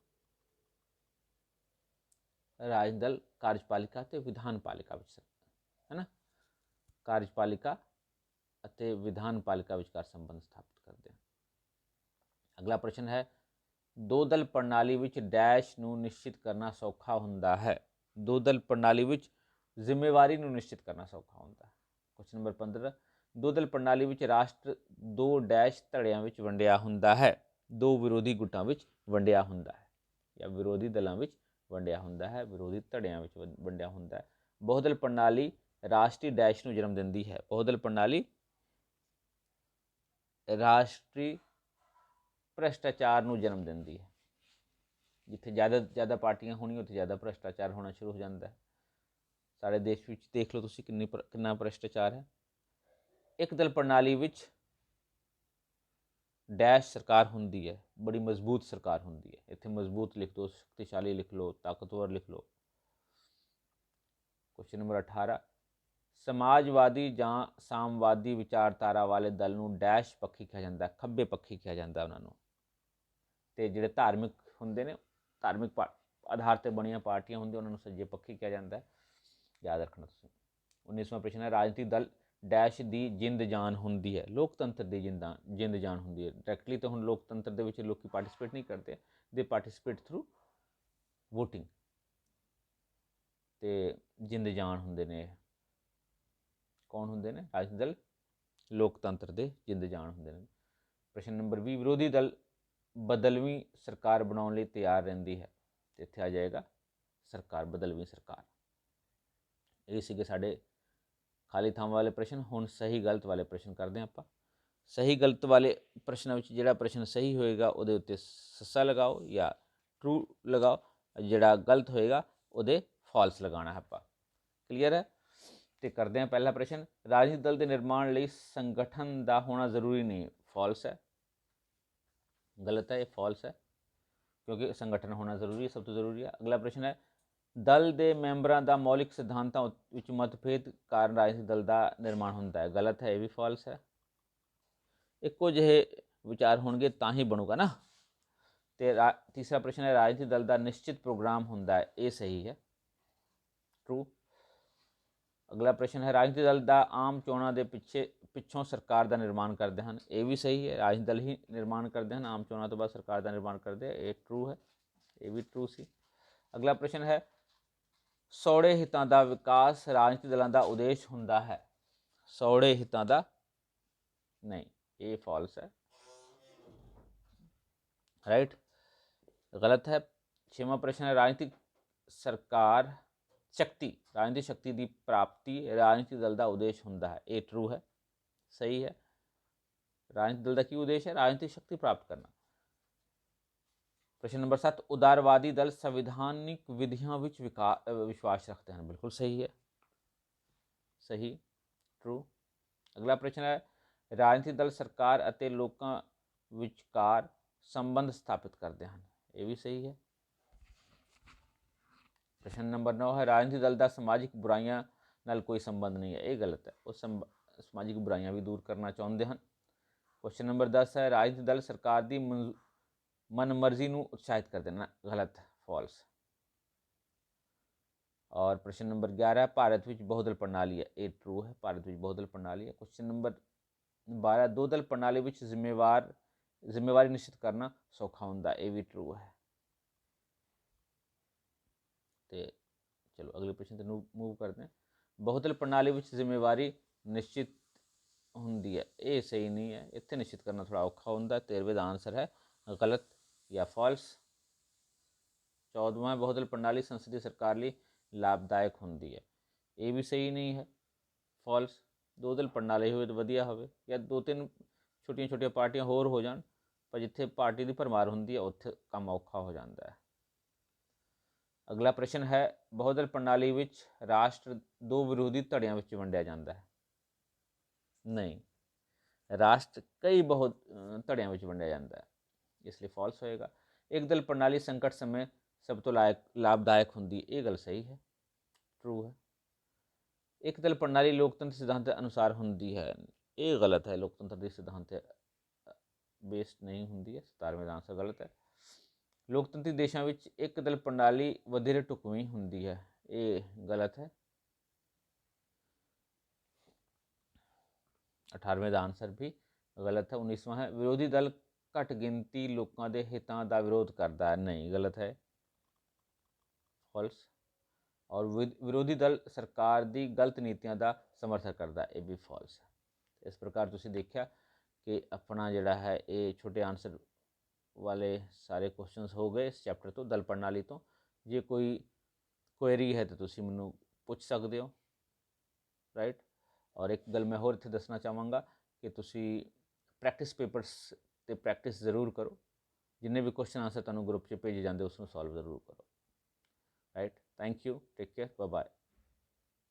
ਰਾਜਨੀਤਿਕ ਦਲ ਕਾਰਜਪਾਲਿਕਾ ਤੇ ਵਿਧਾਨ ਪਾਲਿਕਾ ਵਿੱਚ ਹੈ ਨਾ? ਕਾਰਜਪਾਲਿਕਾ ਅਤੇ ਵਿਧਾਨ ਪਾਲਿਕਾ ਵਿਚਕਾਰ ਸੰਬੰਧ ਸਥਾਪਿਤ ਕਰਦੇ ਹਨ। ਅਗਲਾ ਪ੍ਰਸ਼ਨ ਹੈ, ਦੋ ਦਲ ਪ੍ਰਣਾਲੀ ਵਿੱਚ ਡੈਸ਼ ਨੂੰ ਨਿਸ਼ਚਿਤ ਕਰਨਾ ਸੌਖਾ ਹੁੰਦਾ ਹੈ। ਦੋ ਦਲ ਪ੍ਰਣਾਲੀ ਵਿੱਚ ਜ਼ਿੰਮੇਵਾਰੀ ਨੂੰ ਨਿਸ਼ਚਿਤ ਕਰਨਾ ਸੌਖਾ ਹੁੰਦਾ ਹੈ। ਕੁਐਸਚਨ ਨੰਬਰ 15 ਦੋ ਦਲ ਪ੍ਰਣਾਲੀ ਵਿੱਚ ਰਾਸ਼ਟਰ ਦੋ ਡੈਸ਼ ਧੜਿਆਂ ਵਿੱਚ ਵੰਡਿਆ ਹੁੰਦਾ ਹੈ, ਦੋ ਵਿਰੋਧੀ ਗੁੱਟਾਂ ਵਿੱਚ ਵੰਡਿਆ ਹੁੰਦਾ ਹੈ ਜਾਂ ਵਿਰੋਧੀ ਦਲਾਂ ਵਿੱਚ ਵੰਡਿਆ ਹੁੰਦਾ ਹੈ, ਵਿਰੋਧੀ ਧੜਿਆਂ ਵਿੱਚ ਵੰ- ਵੰਡਿਆ ਹੁੰਦਾ ਹੈ। ਬਹੁਦਲ ਪ੍ਰਣਾਲੀ ਰਾਸ਼ਟਰੀ ਡੈਸ਼ ਨੂੰ ਜਨਮ ਦਿੰਦੀ ਹੈ। ਬਹੁਦਲ ਪ੍ਰਣਾਲੀ ਰਾਸ਼ਟਰੀ ਭ੍ਰਿਸ਼ਟਾਚਾਰ ਨੂੰ ਜਨਮ ਦਿੰਦੀ ਹੈ। ਜਿੱਥੇ ਜ਼ਿਆਦਾ ਜ਼ਿਆਦਾ ਪਾਰਟੀਆਂ ਹੋਣੀਆਂ, ਉੱਥੇ ਜ਼ਿਆਦਾ ਭ੍ਰਿਸ਼ਟਾਚਾਰ ਹੋਣਾ ਸ਼ੁਰੂ ਹੋ ਜਾਂਦਾ ਹੈ। ਸਾਡੇ ਦੇਸ਼ ਵਿੱਚ ਦੇਖ ਲਓ ਤੁਸੀਂ ਕਿੰਨੀ ਕਿੰਨਾ ਭ੍ਰਿਸ਼ਟਾਚਾਰ ਹੈ। ਇੱਕ ਦਲ ਪ੍ਰਣਾਲੀ ਵਿੱਚ ਡੈਸ਼ ਸਰਕਾਰ ਹੁੰਦੀ ਹੈ, ਬੜੀ ਮਜ਼ਬੂਤ ਸਰਕਾਰ ਹੁੰਦੀ ਹੈ। ਇੱਥੇ ਮਜ਼ਬੂਤ ਲਿਖ ਦਿਓ, ਸ਼ਕਤੀਸ਼ਾਲੀ ਲਿਖ ਲਓ, ਤਾਕਤਵਰ ਲਿਖ ਲਓ। ਕੁਐਸਚਨ ਨੰਬਰ 18 ਸਮਾਜਵਾਦੀ ਜਾਂ ਸਾਮਵਾਦੀ ਵਿਚਾਰਧਾਰਾ ਵਾਲੇ ਦਲ ਨੂੰ ਡੈਸ਼ ਪੱਖੀ ਕਿਹਾ ਜਾਂਦਾ ਖੱਬੇ ਪੱਖੀ ਕਿਹਾ ਜਾਂਦਾ ਉਹਨਾਂ ਨੂੰ। ਤੇ ਜਿਹੜੇ ਧਾਰਮਿਕ ਹੁੰਦੇ ਨੇ ਧਾਰਮਿਕ ਪਾ- ਆਧਾਰ ਤੇ ਬਣੀਆਂ ਪਾਰਟੀਆਂ ਹੁੰਦੀਆਂ, ਉਹਨਾਂ ਨੂੰ ਸੱਜੇ ਪੱਖੀ ਕਿਹਾ ਜਾਂਦਾ ਹੈ। ਯਾਦ ਰੱਖਣਾ ਤੁਸੀਂ। 19ਵਾਂ ਪ੍ਰਸ਼ਨ ਹੈ, ਰਾਜਨੀਤਿਕ ਦਲ ਡੈਸ਼ ਦੀ ਜਿੰਦ ਜਾਨ ਹੁੰਦੀ ਹੈ। ਲੋਕਤੰਤਰ ਦੀ ਜਿੰਦਾਂ ਜਿੰਦ ਜਾਨ ਹੁੰਦੀ ਹੈ। ਡਾਇਰੈਕਟਲੀ ਤਾਂ ਹੁਣ ਲੋਕਤੰਤਰ ਦੇ ਵਿੱਚ ਲੋਕੀ ਪਾਰਟਿਸਿਪੇਟ ਨਹੀਂ ਕਰਦੇ। ਦੇ ਪਾਰਟਿਸਿਪੇਟ ਥਰੂ VOTING ਤੇ ਜਿੰਦ ਜਾਨ ਹੁੰਦੇ ਨੇ ਇਹ। ਕੌਣ ਹੁੰਦੇ ਨੇ? ਰਾਜਨੀਤਿਕ ਦਲ ਲੋਕਤੰਤਰ ਦੇ ਜਿੰਦ ਜਾਨ ਹੁੰਦੇ ਨੇ। ਪ੍ਰਸ਼ਨ ਨੰਬਰ 20 ਵਿਰੋਧੀ ਦਲ ਬਦਲਵੀਂ ਸਰਕਾਰ ਬਣਾਉਣ ਲਈ ਤਿਆਰ ਰਹਿੰਦੀ ਹੈ। ਤੇ ਇੱਥੇ ਆ ਜਾਏਗਾ, ਸਰਕਾਰ ਬਦਲਵੀਂ ਸਰਕਾਰ। ਇਹ ਸੀਗੇ ਸਾਡੇ ਖਾਲੀ ਥਾਂ ਵਾਲੇ ਪ੍ਰਸ਼ਨ। ਹੁਣ ਸਹੀ ਗਲਤ ਵਾਲੇ ਪ੍ਰਸ਼ਨ ਕਰਦੇ ਹਾਂ ਆਪਾਂ। ਸਹੀ ਗਲਤ ਵਾਲੇ ਪ੍ਰਸ਼ਨਾਂ ਵਿੱਚ ਜਿਹੜਾ ਪ੍ਰਸ਼ਨ ਸਹੀ ਹੋਏਗਾ, ਉਹਦੇ ਉੱਤੇ ਸੱਸਾ ਲਗਾਓ ਜਾਂ ਟਰੂ ਲਗਾਓ। ਜਿਹੜਾ ਗਲਤ ਹੋਏਗਾ, ਉਹਦੇ ਫਾਲਸ ਲਗਾਉਣਾ ਹੈ ਆਪਾਂ। ਕਲੀਅਰ ਹੈ? ਤੇ ਕਰਦੇ ਹਾਂ ਪਹਿਲਾ ਪ੍ਰਸ਼ਨ। ਰਾਜਨੀਤਿਕ ਦਲ ਦੇ ਨਿਰਮਾਣ ਲਈ ਸੰਗਠਨ ਦਾ ਹੋਣਾ ਜ਼ਰੂਰੀ ਨਹੀਂ, ਫਾਲਸ ਹੈ। ਗਲਤ ਹੈ ਇਹ ਫਾਲਸ ਹੈ ਕਿਉਂਕਿ ਸੰਗਠਨ ਹੋਣਾ ਜ਼ਰੂਰੀ ਹੈ ਸਭ ਤੋਂ ਜ਼ਰੂਰੀ ਹੈ ਅਗਲਾ ਪ੍ਰਸ਼ਨ ਹੈ ਦਲ ਦੇ ਮੈਂਬਰਾਂ ਦਾ ਮੌਲਿਕ ਸਿਧਾਂਤਾਂ ਉ- ਵਿੱਚ ਮਤਭੇਦ ਕਾਰਨ ਰਾਜਨੀਤਿਕ ਦਲ ਦਾ ਨਿਰਮਾਣ ਹੁੰਦਾ ਹੈ ਗਲਤ ਹੈ ਇਹ ਵੀ ਫਾਲਸ ਹੈ ਇੱਕੋ ਜਿਹੇ ਵਿਚਾਰ ਹੋਣਗੇ ਤਾਂ ਹੀ ਬਣੂਗਾ ਨਾ ਤੇ ਰਾ- ਤੀਸਰਾ ਪ੍ਰਸ਼ਨ ਹੈ ਰਾਜਨੀਤਿਕ ਦਲ ਦਾ ਨਿਸ਼ਚਿਤ ਪ੍ਰੋਗਰਾਮ ਹੁੰਦਾ ਹੈ ਇਹ ਸਹੀ ਹੈ ਟਰੂ ਅਗਲਾ ਪ੍ਰਸ਼ਨ ਹੈ, ਰਾਜਨੀਤਿਕ ਦਲ ਦਾ ਆਮ ਚੋਣਾਂ ਦੇ ਪਿੱਛੇ, ਪਿੱਛੋਂ ਸਰਕਾਰ ਦਾ ਨਿਰਮਾਣ ਕਰਦੇ ਹਨ। ਇਹ ਵੀ ਸਹੀ ਹੈ, ਰਾਜਨੀਤਿਕ ਦਲ ਹੀ ਨਿਰਮਾਣ ਕਰਦੇ ਹਨ, ਆਮ ਚੋਣਾਂ ਤੋਂ ਬਾਅਦ ਸਰਕਾਰ ਦਾ ਨਿਰਮਾਣ ਕਰਦੇ ਆ, ਇਹ ਟਰੂ ਹੈ, ਇਹ ਵੀ ਟਰੂ ਸੀ। ਅਗਲਾ ਪ੍ਰਸ਼ਨ ਹੈ, ਸੌੜੇ ਹਿੱਤਾਂ ਦਾ ਵਿਕਾਸ ਰਾਜਨੀਤਿਕ ਦਲਾਂ ਦਾ ਉਦੇਸ਼ ਹੁੰਦਾ ਹੈ, ਸੌੜੇ ਹਿੱਤਾਂ ਦਾ ਨਹੀਂ, ਇਹ ਫਾਲਸ ਹੈ। ਰਾਈਟ ਗਲਤ ਹੈ। ਛੇਵਾਂ ਪ੍ਰਸ਼ਨ ਹੈ, ਰਾਜਨੀਤਿਕ ਸਰਕਾਰ ਸ਼ਕਤੀ ਰਾਜਨੀਤਿਕ ਸ਼ਕਤੀ ਦੀ ਪ੍ਰਾਪਤੀ ਰਾਜਨੀਤਿਕ ਦਲ ਦਾ ਉਦੇਸ਼ ਹੁੰਦਾ ਹੈ ਇਹ ਟਰੂ ਹੈ ਸਹੀ ਹੈ ਰਾਜਨੀਤਿਕ ਦਲ ਦਾ ਕੀ ਉਦੇਸ਼ ਹੈ ਰਾਜਨੀਤਿਕ ਸ਼ਕਤੀ ਪ੍ਰਾਪਤ ਕਰਨਾ ਪ੍ਰਸ਼ਨ ਨੰਬਰ 7 ਉਦਾਰਵਾਦੀ ਦਲ ਸੰਵਿਧਾਨਿਕ ਵਿਧੀਆਂ ਵਿੱਚ ਵਿਕਾ- ਅ, ਵਿਸ਼ਵਾਸ ਰੱਖਦੇ ਹਨ ਬਿਲਕੁਲ ਸਹੀ ਹੈ ਸਹੀ ਟਰੂ ਅਗਲਾ ਪ੍ਰਸ਼ਨ ਹੈ ਰਾਜਨੀਤਿਕ ਦਲ ਸਰਕਾਰ ਅਤੇ ਲੋਕਾਂ ਵਿਚਕਾਰ ਸੰਬੰਧ ਸਥਾਪਿਤ ਕਰਦੇ ਹਨ ਇਹ ਵੀ ਸਹੀ ਹੈ ਪ੍ਰਸ਼ਨ ਨੰਬਰ 9 ਹੈ, ਰਾਜਨੀਤੀ ਦਲ ਦਾ ਸਮਾਜਿਕ ਬੁਰਾਈਆਂ ਨਾਲ ਕੋਈ ਸੰਬੰਧ ਨਹੀਂ ਹੈ। ਇਹ ਗਲਤ ਹੈ। ਉਹ ਸੰਬ- ਸਮਾਜਿਕ ਬੁਰਾਈਆਂ ਵੀ ਦੂਰ ਕਰਨਾ ਚਾਹੁੰਦੇ ਹਨ। ਕੁਐਸਚਨ ਨੰਬਰ 10 ਹੈ, ਰਾਜਨੀਤੀ ਦਲ ਸਰਕਾਰ ਦੀ ਮਨਜ਼ੂ- ਮਨਮਰਜ਼ੀ ਨੂੰ ਉਤਸ਼ਾਹਿਤ ਕਰ ਦੇਣਾ। ਗਲਤ ਫਾਲਸ ਔਰ ਪ੍ਰਸ਼ਨ ਨੰਬਰ 11 ਹੈ, ਭਾਰਤ ਵਿੱਚ ਬਹੁਦਲ ਪ੍ਰਣਾਲੀ ਹੈ। ਇਹ ਟਰੂ ਹੈ, ਭਾਰਤ ਵਿੱਚ ਬਹੁਦਲ ਪ੍ਰਣਾਲੀ ਹੈ। ਕੁਐਸਚਨ ਨੰਬਰ 12 ਦੋ ਦਲ ਪ੍ਰਣਾਲੀ ਵਿੱਚ ਜ਼ਿੰਮੇਵਾਰ, ਜ਼ਿੰਮੇਵਾਰੀ ਨਿਸ਼ਚਿਤ ਕਰਨਾ ਸੌਖਾ ਹੁੰਦਾ ਇਹ ਵੀ ਟਰੂ ਹੈ। ਤੇ ਚਲੋ ਅਗਲੇ ਪ੍ਰਸ਼ਨ ਤੇ ਮੂਵ ਕਰਦੇ ਹਾਂ। ਬਹੁਦਲ ਪ੍ਰਣਾਲੀ ਵਿੱਚ ਜ਼ਿੰਮੇਵਾਰੀ ਨਿਸ਼ਚਿਤ ਹੁੰਦੀ ਹੈ। ਇਹ ਸਹੀ ਨਹੀਂ ਹੈ। ਇੱਥੇ ਨਿਸ਼ਚਿਤ ਕਰਨਾ ਥੋੜਾ ਔਖਾ ਹੁੰਦਾ 13ਵੇਂ ਦਾ ਆਨਸਰ ਹੈ, ਗਲਤ ਜਾਂ ਫਾਲਸ 14ਵਾਂ ਬਹੁਦਲ ਪ੍ਰਣਾਲੀ ਸੰਸਦੀ ਸਰਕਾਰ ਲਈ ਲਾਭਦਾਇਕ ਹੁੰਦੀ ਹੈ। ਇਹ ਵੀ ਸਹੀ ਨਹੀਂ ਹੈ। ਫਾਲਸ ਦੋ ਦਲ ਪ੍ਰਣਾਲੀ ਹੋਵੇ ਤਾਂ ਵਧੀਆ ਹੋਵੇ। ਜਾਂ ਦੋ ਤਿੰਨ ਛੋਟੀਆਂ ਛੋਟੀਆਂ ਪਾਰਟੀਆਂ ਹੋਰ ਹੋ ਜਾਣ, ਪਰ ਜਿੱਥੇ ਪਾਰਟੀ ਦੀ ਭਰਮਾਰ ਹੁੰਦੀ ਹੈ, ਉੱਥੇ ਕੰਮ ਔਖਾ ਹੋ ਜਾਂਦਾ ਹੈ। ਅਗਲਾ ਪ੍ਰਸ਼ਨ ਹੈ ਬਹੁਦਲ ਪ੍ਰਣਾਲੀ ਵਿੱਚ ਰਾਸ਼ਟਰ ਦੋ ਵਿਰੋਧੀ ਧੜਿਆਂ ਵਿੱਚ ਵੰਡਿਆ ਜਾਂਦਾ ਹੈ ਨਹੀਂ ਰਾਸ਼ਟਰ ਕਈ ਬਹੁਤ ਅ, ਧੜਿਆਂ ਵਿੱਚ ਵੰਡਿਆ ਜਾਂਦਾ ਹੈ ਇਸ ਲਈ ਫਾਲਸ ਹੋਏਗਾ ਇੱਕ ਦਲ ਪ੍ਰਣਾਲੀ ਸੰਕਟ ਸਮੇਂ ਸਭ ਤੋਂ ਲਾਇਕ ਲਾਭਦਾਇਕ ਹੁੰਦੀ ਇਹ ਗੱਲ ਸਹੀ ਹੈ ਟਰੂ ਹੈ ਇੱਕ ਦਲ ਪ੍ਰਣਾਲੀ ਲੋਕਤੰਤਰ ਸਿਧਾਂਤ ਦੇ ਅਨੁਸਾਰ ਹੁੰਦੀ ਹੈ ਇਹ ਗਲਤ ਹੈ ਲੋਕਤੰਤਰ ਦੇ ਸਿਧਾਂਤ ਤੇ ਬੇਸਡ ਨਹੀਂ ਹੁੰਦੀ ਲੋਕਤੰਤਰੀ ਦੇਸ਼ਾਂ ਵਿੱਚ ਇੱਕ ਦਲ ਪ੍ਰਣਾਲੀ ਵਧੇਰੇ ਢੁਕਵੀਂ ਹੁੰਦੀ ਹੈ। ਇਹ ਗਲਤ ਹੈ। 18ਵੇਂ ਦਾ ਆਨਸਰ ਵੀ ਗਲਤ ਹੈ। 19ਵਾਂ ਹੈ, ਵਿਰੋਧੀ ਦਲ ਘੱਟ ਗਿਣਤੀ ਲੋਕਾਂ ਦੇ ਹਿੱਤਾਂ ਦਾ ਵਿਰੋਧ ਕਰਦਾ ਹੈ। ਨਹੀਂ, ਗਲਤ ਹੈ। ਫਾਲਸ ਔਰ ਵਿਰੋਧੀ ਦਲ ਸਰਕਾਰ ਦੀ ਗਲਤ ਨੀਤੀਆਂ ਦਾ ਸਮਰਥਨ ਕਰਦਾ ਇਹ ਵੀ ਫਾਲਸ ਹੈ। ਇਸ ਪ੍ਰਕਾਰ ਤੁਸੀਂ ਦੇਖਿਆ ਕਿ ਆਪਣਾ ਜਿਹੜਾ ਹੈ, ਇਹ ਛੋਟੇ ਆਨਸਰ ਵਾਲੇ ਸਾਰੇ ਕੁਐਸਚਨਸ ਹੋ ਗਏ ਇਸ ਚੈਪਟਰ ਤੋਂ ਦਲ ਪ੍ਰਣਾਲੀ ਤੋਂ ਜੇ ਕੋਈ ਕੁਐਰੀ ਹੈ ਤਾਂ ਤੁਸੀਂ ਮੈਨੂੰ ਪੁੱਛ ਸਕਦੇ ਹੋ ਰਾਈਟ ਔਰ ਇੱਕ ਗੱਲ ਮੈਂ ਹੋਰ ਇੱਥੇ ਦੱਸਣਾ ਚਾਹਾਂਗਾ ਕਿ ਤੁਸੀਂ ਪ੍ਰੈਕਟਿਸ ਪੇਪਰਸ ਤੇ ਪ੍ਰੈਕਟਿਸ ਜ਼ਰੂਰ ਕਰੋ ਜਿੰਨੇ ਵੀ ਕੁਐਸਚਨ ਆਨਸਰ ਤੁਹਾਨੂੰ ਗਰੁੱਪ 'ਚ ਭੇਜੇ ਜਾਂਦੇ ਉਸ ਨੂੰ ਸੋਲਵ ਜ਼ਰੂਰ ਕਰੋ right thank you take care bye bye